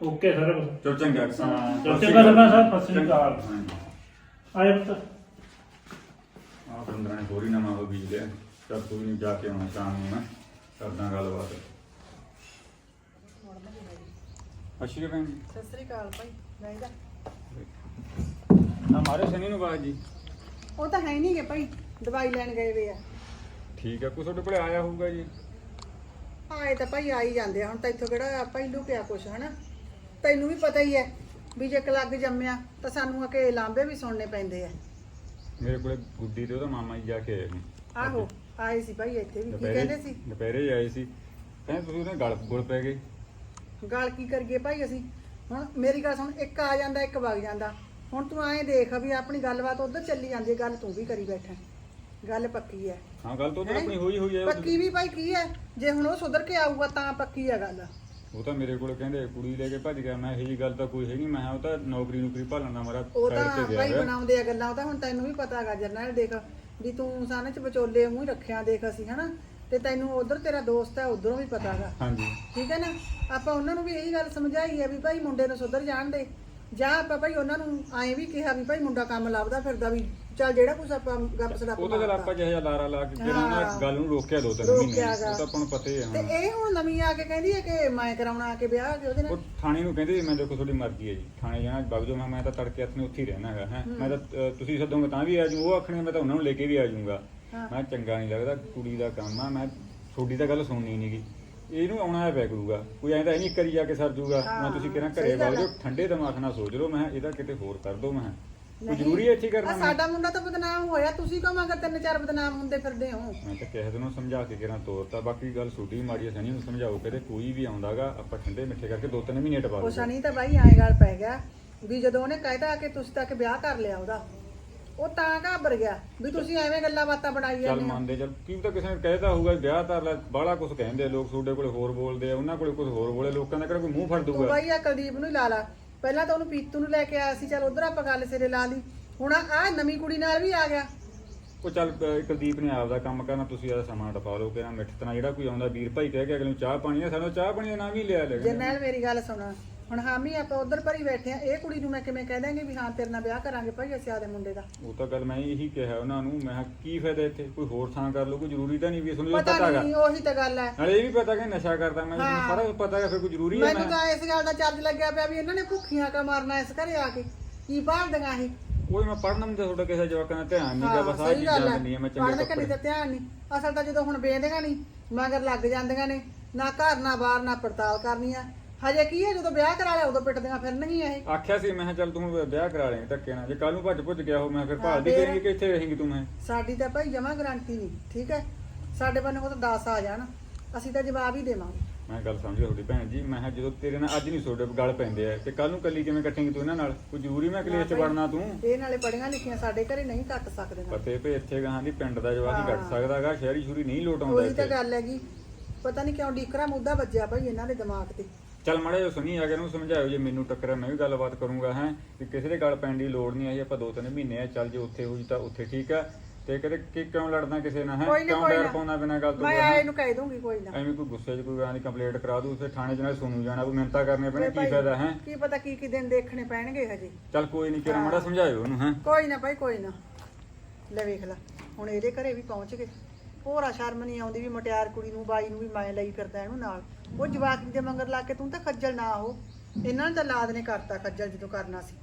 Speaker 2: Okay sir.
Speaker 7: ਚਲ ਚੰਗਾ।
Speaker 2: ਹਾਂ, ਚੱਲ ਚੰਗਾ
Speaker 7: ਸ਼੍ਰੀ
Speaker 2: ਸਰਪੰਚ ਸਾਹਿਬ, ਸਤਿ ਸ਼੍ਰੀ ਅਕਾਲ। ਆਏ ਪੁੱਤ।
Speaker 7: ਆਹ ਬੰਦਰਾਂ ਨੇ ਹੋਰ ਹੀ ਨਵਾਂ ਉਹ ਬੀਜ ਲਿਆ। ਚਲ ਕੋਈ ਨਹੀਂ ਜਾ ਕੇ ਆਉਣਾ ਸ਼ਾਮ ਨੂੰ ਮੈਂ ਕਰਦਾ ਗੱਲਬਾਤ। ਅਸ਼ਰੀ ਭੈਣ ਜੀ।
Speaker 4: ਸਤਿ ਸ੍ਰੀ ਅਕਾਲ ਭਾਈ ਬਹਿ ਜਾ
Speaker 7: ਆ ਮਾਰੇ ਸਨੀ ਨੂੰ ਬਾਜ ਜੀ।
Speaker 4: ਉਹ ਤਾਂ ਹੈ ਨਹੀਂਗੇ ਭਾਈ ਦਵਾਈ ਲੈਣ ਗਏ ਵੇ ਆ।
Speaker 7: ਠੀਕ ਹੈ ਕੋਈ ਤੁਹਾਡੇ ਕੋਲੇ ਆਇਆ ਹੋਊਗਾ ਜੀ?
Speaker 4: ਆਏ ਤਾਂ ਭਾਈ ਆ ਹੀ ਜਾਂਦੇ ਆ ਹੁਣ ਤਾਂ ਇੱਥੋਂ ਕਿਹੜਾ ਪਹਿਲੂ ਪਿਆ ਕੁਛ ਹਨਾ? ਤੈਨੂੰ ਵੀ ਪਤਾ ਹੀ ਹੈ ਵੀ ਜੇ ਕਲੱਗ ਜੰਮਿਆ ਤਾਂ ਸਾਨੂੰ ਅਕੇ ਲਾਂਬੇ ਵੀ ਸੁਣਨੇ ਪੈਂਦੇ ਆ।
Speaker 7: ਮੇਰੇ ਕੋਲੇ ਗੁੱਡੀ ਤੇ ਉਹਦਾ ਮਾਮਾ ਜੀ ਜਾ ਕੇ ਆਏ ਨੇ।
Speaker 4: ਆਹੋ ਆਏ ਸੀ ਭਾਈ ਇੱਥੇ ਵੀ। ਕੀ ਕਹਿੰਦੇ ਸੀ?
Speaker 7: ਦੁਪਹਿਰੇ ਹੀ ਆਏ ਸੀ। ਕਹਿੰਦੇ ਤੁਸੀਂ ਉਹਨੇ ਗਲ ਗੁਲ ਪੈ ਗਏ।
Speaker 4: ਗੱਲ ਕੀ ਕਰੀਏ ਭਾਈ ਅਸੀਂ? ਹੁਣ ਮੇਰੀ ਗੱਲ ਸੁਣ ਇੱਕ ਆ ਜਾਂਦਾ ਇੱਕ ਵਗ ਜਾਂਦਾ। ਹੁਣ ਤੂੰ ਐਂ ਦੇਖ ਵੀ ਆਪਣੀ ਗੱਲਬਾਤ ਉਧਰ ਚੱਲੀ ਜਾਂਦੀ ਹੈ ਗੱਲ ਤੂੰ ਵੀ ਕਰੀ ਬੈਠਾ। ਗੱਲ ਪੱਕੀ ਹੈ।
Speaker 7: ਹਾਂ ਗੱਲ ਤਾਂ ਉਧਰ
Speaker 4: ਹੈਂ?
Speaker 7: ਆਪਣੀ ਹੋਈ ਹੋਈ ਹੈ
Speaker 4: ਪੱਕੀ ਵੀ ਭਾਈ ਕੀ ਹੈ? ਜੇ ਹੁਣ ਉਹ ਸੁਧਰ ਕੇ ਆਊਗਾ ਤਾਂ ਪੱਕੀ ਹੈ ਗੱਲ।
Speaker 7: ਉਹ ਤਾਂ ਮੇਰੇ ਕੋਲ ਕਹਿੰਦੇ ਕੁੜੀ ਲੈ ਕੇ ਭੱਜ ਗਿਆ। ਮੈਂ ਇਹ ਗੱਲ ਤਾਂ ਕੋਈ ਹੈਗੀ ਮੈਂ ਕਿਹਾ ਉਹ ਤਾਂ ਨੌਕਰੀ ਨੌਕਰੀ ਭਾਲਣ ਦਾ ਮਾਰਾ
Speaker 4: ਉਹ
Speaker 7: ਸਾਈਡ
Speaker 4: ਤਾਂ
Speaker 7: ਤੇ ਗਿਆ
Speaker 4: ਭਾਈ
Speaker 7: ਹੋਇਆ।
Speaker 4: ਬਣਾਉਂਦੇ ਆ ਗੱਲਾਂ ਉਹ ਤਾਂ ਹੁਣ ਤੈਨੂੰ ਵੀ ਪਤਾ ਹੈਗਾ ਜਰਨਲ ਦੇਖ ਵੀ ਤੂੰ ਸਾਨੇ ਚ ਵਿਚੋਲੇ ਮੂੰਹ ਹੀ ਰੱਖਿਆ ਦੇਖ ਅਸੀਂ ਹਨਾ? ਤੇ ਤੈਨੂੰ ਉਧਰ ਤੇਰਾ ਦੋਸਤ ਹੈ ਉਧਰੋਂ ਵੀ ਪਤਾ ਹੈਗਾ।
Speaker 7: ਹਾਂਜੀ।
Speaker 4: ਠੀਕ ਹੈ ਨਾ? ਆਪਾਂ ਉਹਨਾਂ ਨੂੰ ਵੀ ਇਹੀ ਗੱਲ ਸਮਝਾਈ ਹੈ ਵੀ ਭਾਈ ਮੁੰਡੇ ਨੂੰ ਸੁਧਰ ਜਾਣ ਦੇ। ਜਾਂ ਆਪਾਂ ਭਾਈ ਉਹਨਾਂ ਨੂੰ ਐਂ ਵੀ ਕਿਹਾ ਵੀ ਭਾਈ ਮੁੰਡਾ ਕੰਮ ਲੱਭਦਾ ਫਿਰਦਾ ਵੀ ਚੱਲ ਜਿਹੜਾ ਕੁਝ ਆਪਾਂ ਗੱਪ ਸੜਾਪ
Speaker 7: ਉਹ ਤਾਂ ਆਪਾਂ ਜਿਹੇ ਲਾਰਾ ਲਾ ਕੇ ਜਿਹੜਾ ਨਾ
Speaker 4: ਹਾਂ।
Speaker 7: ਗੱਲ ਨੂੰ ਰੋਕਿਆ ਦੋ ਤਿੰਨ ਮਹੀਨੇ। ਉਹ। ਤਾਂ ਆਪਾਂ ਨੂੰ ਪਤਾ ਹੀ ਹੈ
Speaker 4: ਤੇ
Speaker 7: ਹੁਣ
Speaker 4: ਇਹ ਹੁਣ ਨਵੀਂ ਆ ਕੇ ਕਹਿੰਦੀ ਹੈ ਕਿ ਮੈਂ ਕਰਾਉਣਾ ਆ ਕੇ ਵਿਆਹ ਕੇ ਉਹਦੇ
Speaker 7: ਉਹ
Speaker 4: ਨਾਲ
Speaker 7: ਥਾਣੇ ਨੂੰ ਕਹਿੰਦੇ ਮੈਂ ਦੇਖੋ ਤੁਹਾਡੀ ਮਰਜ਼ੀ ਹੈ ਜੀ। ਥਾਣੇ ਜਾਣਾ ਜਾਓ। ਮੈਂ ਮੈਂ ਤਾਂ ਤੜਕੇ ਹੱਥ ਨੇ ਉੱਥੇ ਹੀ ਰਹਿਣਾ ਹੈਗਾ ਹੈ। ਮੈਂ ਤਾਂ ਅ, ਤੁਸੀਂ ਸੱਦੋਗੇ ਤਾਂ ਵੀ ਆ ਜਾਊਂ। ਉਹ ਆਖਣੇ ਮੈਂ ਤਾਂ ਉਹਨਾਂ ਨੂੰ ਲੈ ਕੇ ਵੀ ਆ ਜਾਊਂਗਾ।
Speaker 4: ਹਾਂ।
Speaker 7: ਮੈਂ ਚੰਗਾ ਨਹੀਂ ਲੱਗਦਾ ਕੁੜੀ ਦਾ ਕੰਮ ਆ। ਮੈਂ ਤੁਹਾਡੀ ਤਾਂ ਗੱਲ ਸੁਣਨੀ ਨਹੀਂਗੀ ਇਹਨੂੰ ਆਉਣਾ ਪਿਆ ਕਰੂਗਾ। ਕੋਈ ਐਂ ਤਾਂ ਇਹ ਨਹੀਂ ਕਰੀ ਜਾ ਕੇ ਸਰ ਜੂਗਾ। ਮੈਂ ਤੁਸੀਂ ਕਿਹਨਾਂ ਘਰੇ ਵਗ ਜਾਓ। ਠੰਡੇ ਦਿਮਾਗ ਨਾਲ ਸੋਚ ਲਓ। ਮੈਂ ਕਿਹਾ ਇਹਦਾ ਕਿਤੇ ਹੋਰ ਕਰ ਦੋ ਮੈਂ ਕਿਹਾ। ਕੋਈ
Speaker 4: ਨਹੀਂ।
Speaker 7: ਜ਼ਰੂਰੀ ਹੈ ਇੱਥੇ
Speaker 4: ਆ
Speaker 7: ਕਰਨਾ ਮੈਂ
Speaker 4: ਸਾਡਾ ਮੁੰਡਾ ਤਾਂ ਬਦਨਾਮ ਹੋਇਆ। ਤੁਸੀਂ ਕਹੋ ਮਗਰ ਤਿੰਨ ਚਾਰ ਬਦਨਾਮ ਹੁੰਦੇ ਫਿਰਦੇ ਹੋ।
Speaker 7: ਮੈਂ ਤਾਂ ਕਿਸੇ ਦਿਨੋਂ ਸਮਝਾ ਕੇ ਕਿਹਨਾਂ ਤੋਰਤਾ ਬਾਕੀ ਗੱਲ ਛੋਟੀ ਮਾੜੀ ਸਣੀ ਨੂੰ ਸਮਝਾਓ ਕਿਤੇ ਕੋਈ ਵੀ ਆਉਂਦਾਗਾ ਆਪਾਂ ਠੰਡੇ ਮਿੱਠੇ ਕਰਕੇ ਦੋ ਤਿੰਨ ਮਹੀਨੇ ਟਪਾ ਲਓ
Speaker 4: ਸ਼ਨੀ ਤਾਂ ਬਾਈ ਐਂ ਗੱਲ ਪੈ ਗਿਆ ਵੀ ਜਦੋਂ ਉਹਨੇ ਕਹਿਤਾ ਕਿ ਤੁਸੀਂ ਤਾਂ ਕਿ ਵਿਆਹ ਕਰ ਲਿਆ ਉਹਦਾ ਉਹ ਤਾਂ ਘਾਬਰ ਗਿਆ ਵੀ ਤੁਸੀਂ ਐਵੇਂ ਗੱਲਾਂ ਬਾਤਾਂ ਬਣਾਈ
Speaker 7: ਚੱਲ
Speaker 4: ਜਾਂਦੇ ਹੋ।
Speaker 7: ਮੰਨਦੇ ਚੱਲ। ਕੀ ਤਾਂ ਕਿਸੇ ਨੇ ਕਹਿਤਾ ਹੋਊਗਾ ਵਿਆਹ ਧਰ ਲੈ ਬਾਹਲਾ ਕੁਝ ਕਹਿੰਦੇ ਆ ਲੋਕ ਤੁਹਾਡੇ ਕੋਲੇ ਹੋਰ ਬੋਲਦੇ ਆ ਉਹਨਾਂ ਕੋਲੇ ਕੁਝ ਹੋਰ ਬੋਲੇ ਲੋਕਾਂ ਦਾ ਕਿਹੜਾ ਕੋਈ ਮੂੰਹ ਫੜ
Speaker 4: ਤੂੰ
Speaker 7: ਦੂਗਾ
Speaker 4: ਬਾਈ ਆ ਕੁਲਦੀਪ ਨੂੰ ਹੀ ਲਾ ਲਾ। ਪਹਿਲਾਂ ਤਾਂ ਉਹਨੂੰ ਪੀਤੂ ਨੂੰ ਲੈ ਕੇ ਆਇਆ ਸੀ ਚਲ ਉਧਰ ਆਪਾਂ ਗੱਲ ਸਿਰੇ ਲਾ ਲਈ। ਹੁਣ ਆ ਨਵੀਂ ਕੁੜੀ ਨਾਲ ਵੀ ਆ ਗਿਆ।
Speaker 7: ਉਹ ਚੱਲ ਅਹ, ਕੁਲਦੀਪ ਨੇ ਆਪਦਾ ਕੰਮ ਕਰਨਾ ਤੁਸੀਂ ਆਦਾ ਸਮਾਂ ਟਪਾ ਲਓ ਕਿਹਨਾਂ ਮਿੱਠ ਤਨਾ ਜਿਹੜਾ ਕੋਈ ਆਉਂਦਾ ਵੀਰ ਭਾਈ ਕਹਿ ਕੇ ਅਗਲੇ ਨੂੰ ਚਾਹ ਪਾਣੀ ਆ ਸਾਨੂੰ ਚਾਹ ਪਾਣੀ ਦਾ ਹੀ ਲਿਆ ਲੈ
Speaker 4: ਜਰਨੈਲ ਮੇਰੀ ਗੱਲ ਸੁਣ। ਹੁਣ ਹਾਮੀ ਆਪਾਂ ਉਧਰ ਭਰੀ ਬੈਠੇ ਆ ਇਹ ਕੁੜੀ ਨੂੰ ਮੈਂ ਕਿਵੇਂ ਕਹਿ ਦਾਂਗੇ ਵੀ ਹਾਂ ਤੇਰੇ ਨਾਲ ਵਿਆਹ ਕਰਾਂਗੇ ਭਾਈ ਅਸੀਂ ਆਦੇ ਮੁੰਡੇ ਦਾ।
Speaker 7: ਉਹ ਤਾਂ ਗੱਲ ਮੈਂ ਇਹੀ ਕਿਹਾ ਉਹਨਾਂ ਨੂੰ ਮੈਂ ਕਿਹਾ ਕੀ ਫਾਇਦਾ ਇੱਥੇ? ਕੋਈ ਹੋਰ ਥਾਂ ਕਰ ਲਓ ਕੋਈ ਜ਼ਰੂਰੀ ਤਾਂ ਨਹੀਂ ਵੀ ਤੁਹਾਨੂੰ
Speaker 4: ਪਤਾ
Speaker 7: ਪਤਾ ਹੈਗਾ
Speaker 4: ਨਹੀਂ ਉਹੀ ਤਾਂ ਗੱਲ ਹੈ।
Speaker 7: ਨਾਲੇ ਇਹ ਵੀ ਪਤਾ ਕਿ ਨਸ਼ਾ ਕਰਦਾ ਮੈਂ ਤੁਹਾਨੂੰ
Speaker 4: ਹਾਂ।
Speaker 7: ਸਾਰਾ ਕੁਛ ਪਤਾ ਹੈ ਫਿਰ ਕੋਈ ਜ਼ਰੂਰੀ ਹੈ
Speaker 4: ਮੈਨੂੰ
Speaker 7: ਮੈਂ।
Speaker 4: ਤਾਂ ਇਸ ਗੱਲ ਦਾ ਚਾਰਜ ਲੱਗਿਆ ਪਿਆ ਵੀ ਇਹਨਾਂ ਨੇ ਭੁੱਖੀਆਂ ਕਾ ਮਾਰਨਾ ਇਸ ਘਰੇ ਆ ਕੇ? ਕੀ ਭਾਲਦੀਆਂ ਇਹ?
Speaker 7: ਕੋਈ ਮੈਂ ਪੜਨ ਨੂੰ ਤਾਂ ਤੁਹਾਡਾ ਕਿਸੇ ਜਵਾਕਾਂ ਦਾ ਧਿਆਨ ਨਹੀਂ ਗਾ
Speaker 4: ਹਾਂ
Speaker 7: ਬਸ ਆ ਚੀਜ਼ਾਂ
Speaker 4: ਹੈ।
Speaker 7: ਦਿੰਦੀਆਂ ਮੈਂ ਚੰਗੇ ਕੱਪੜੇ।
Speaker 4: ਤਾਂ ਧਿਆਨ ਨਹੀਂ। ਅਸਲ ਤਾਂ ਜਦੋਂ ਹੁਣ ਵੇਂਦੀਆਂ ਨਹੀਂ ਮਗਰ ਲੱਗ ਜਾਂਦੀਆਂ ਨੇ ਨਾ ਘਰ ਨਾ ਬਾਹਰ ਨਾ ਪੜਤਾਲ ਕਰਨੀਆਂ ਹਜੇ ਕੀ ਹੈ ਜਦੋਂ ਵਿਆਹ ਕਰਾ ਲਿਆ ਉਦੋਂ ਪਿੱਟਦੀਆਂ ਫਿਰਨਗੀਆਂ ਇਹ।
Speaker 7: ਆਖਿਆ ਸੀ ਮੈਂ ਕਿਹਾ ਚੱਲ ਤੂੰ ਵਿਆਹ ਕਰਾ ਲੇਂਗੇ ਧੱਕੇ ਨਾਲ। ਜੇ ਕੱਲ ਨੂੰ ਭੱਜ ਭੁੱਜ ਗਿਆ ਹੋ ਮੈਂ ਫਿਰ
Speaker 4: ਹਾਂ,
Speaker 7: ਭਾਲਦੀ
Speaker 4: ਫੇਰ?
Speaker 7: ਕਰਾਂਗੀ ਕਿ ਇੱਥੇ ਰਹੇਂਗੀ ਤੂੰ ਮੈਂ?
Speaker 4: ਸਾਡੀ ਤਾਂ ਭਾਈ ਜਮਾ ਗਾਰੰਟੀ ਨਹੀਂ ਠੀਕ ਹੈ? ਸਾਡੇ ਬੰਨੇ ਉਹ ਤਾਂ 10 ਆ ਜਾਣ ਅਸੀਂ ਤਾਂ ਜਵਾਬ ਹੀ ਦੇਵਾਂਗੇ।
Speaker 7: ਮੈਂ ਗੱਲ ਸਮਝਿਆ ਤੁਹਾਡੀ ਭੈਣ ਜੀ ਮੈਂ ਕਿਹਾ ਜਦੋਂ ਤੇਰੇ ਨਾਲ ਅੱਜ ਨਹੀਂ ਤੁਹਾਡੇ ਗੱਲ ਪੈਂਦੇ ਆ ਤੇ ਕੱਲ ਨੂੰ ਕੱਲੀ ਕਿਵੇਂ ਕੱਟੇਂਗੀ ਤੂੰ ਇਹਨਾਂ ਨਾਲ? ਕੋਈ ਜ਼ਰੂਰੀ ਮੈਂ ਕਲੇਸ਼ ਚ
Speaker 4: ਭਾਈ,
Speaker 7: ਵੜਨਾ ਤੂੰ?
Speaker 4: ਇਹ ਨਾਲੇ ਪੜੀਆਂ ਲਿਖੀਆਂ ਸਾਡੇ ਘਰੇ ਨਹੀਂ ਕੱਟ ਸਕਦੇ
Speaker 7: ਪਤੇ ਭੇ ਇੱਥੇ ਗਾਂ ਦੀ ਪਿੰਡ ਦਾ ਜਵਾਕ ਹੀ ਕੱਟ
Speaker 4: ਹਾਂ।
Speaker 7: ਸਕਦਾਗਾ ਸ਼ਹਿਰੀ ਸ਼ੂਰੀ ਨਹੀਂ ਲੋਟ ਆਉਂਦਾ
Speaker 4: ਉਹੀ ਤਾਂ
Speaker 7: ਇੱਥੇ।
Speaker 4: ਗੱਲ ਹੈਗੀ ਪਤਾ ਨਹੀਂ ਕਿਉਂ ਡੀਕਰਾ ਮੁੱਦਾ ਵੱਜਿਆ ਭਾਈ ਇਹਨਾਂ ਦੇ ਦਿਮਾਗ ਤੇ।
Speaker 7: ਚੱਲ ਮਾੜੇ ਜਿਹਾ ਸੁਣੀ ਆ ਕੇ ਨੂੰ ਸਮਝਾਇਓ ਜੇ ਮੈਨੂੰ ਟੱਕਰਿਆ ਮੈਂ ਵੀ ਗੱਲਬਾਤ ਕਰੂੰਗਾ ਹੈ। ਕਿ ਕਿਸੇ ਦੇ ਗੱਲ ਪੈਣ ਦੀ ਲੋੜ ਨਹੀਂ ਆਈ ਆਪਾਂ ਦੋ ਤਿੰਨ ਮਹੀਨੇ ਆ ਚੱਲ ਜੇ ਉੱਥੇ ਹੋਈ ਤਾਂ ਉੱਥੇ ਠੀਕ ਆ। ਤੇ ਕਦੇ ਕਿ ਕਿਉਂ ਲੜਨਾ ਕਿਸੇ ਨਾਲ ਹੈ?
Speaker 4: ਕੋਈ ਨਾ
Speaker 7: ਕਿਉਂ
Speaker 4: ਕੋਈ
Speaker 7: ਡਰ
Speaker 4: ਨਾ।
Speaker 7: ਬਿਨਾਂ ਗੱਲ ਤੋਂ
Speaker 4: ਮੈਂ
Speaker 7: ਹੈਂ?
Speaker 4: ਆਏ ਨੂੰ ਕਹਿ ਦੂੰਗੀ ਕੋਈ ਨਾ।
Speaker 7: ਐਵੇਂ ਕੋਈ ਗੁੱਸੇ 'ਚ ਕੋਈ ਗਾਂ ਦੀ ਕੰਪਲੇਂਟ ਕਰਾ ਦੂ ਉਸੇ ਥਾਣੇ 'ਚ ਨਾਲ ਸੁਣੂ ਜਾਣਾ ਕੋਈ ਮਿੰਤਾ ਕਰਨੇ ਪੈਣੇ ਕੀ ਫਾਇਦਾ ਹੈ?
Speaker 4: ਕੀ ਪਤਾ ਕੀ ਕੀ ਦਿਨ ਦੇਖਣੇ ਪੈਣਗੇ ਹਜੇ।
Speaker 7: ਚੱਲ ਕੋਈ ਨਹੀਂ ਕਿਰਾ ਮਾੜਾ ਸਮਝਾਇਓ ਉਹਨੂੰ ਹੈ?
Speaker 4: ਕੋਈ ਨਾ ਭਾਈ ਕੋਈ ਨਾ। ਲੈ ਵੇਖ ਲੈ ਹੁਣ ਇਹਦੇ ਘਰੇ ਵੀ ਪਹੁੰਚ ਗਏ। ਹੋਰਾ ਸ਼ਰਮ ਨਹੀਂ ਆਉਂਦੀ ਵੀ ਮਟਿਆਰ ਕੁੜੀ ਨੂੰ ਬਾਈ ਨੂੰ ਵੀ ਮੈਂ ਲਈ ਫਿਰਦਾ ਇਹਨੂੰ ਨਾਲ। ਉਹ ਜਵਾਕ ਦੇ ਮੰਗਰ ਲਾ ਕੇ ਤੂੰ ਤਾਂ ਖੱਜਲ ਨਾ ਹੋ ਇਹਨਾਂ ਨੇ ਤਾਂ ਲਾਦ ਨੇ ਕਰਤਾ ਖੱਜਲ ਜਦੋਂ ਕਰਨਾ ਸੀ।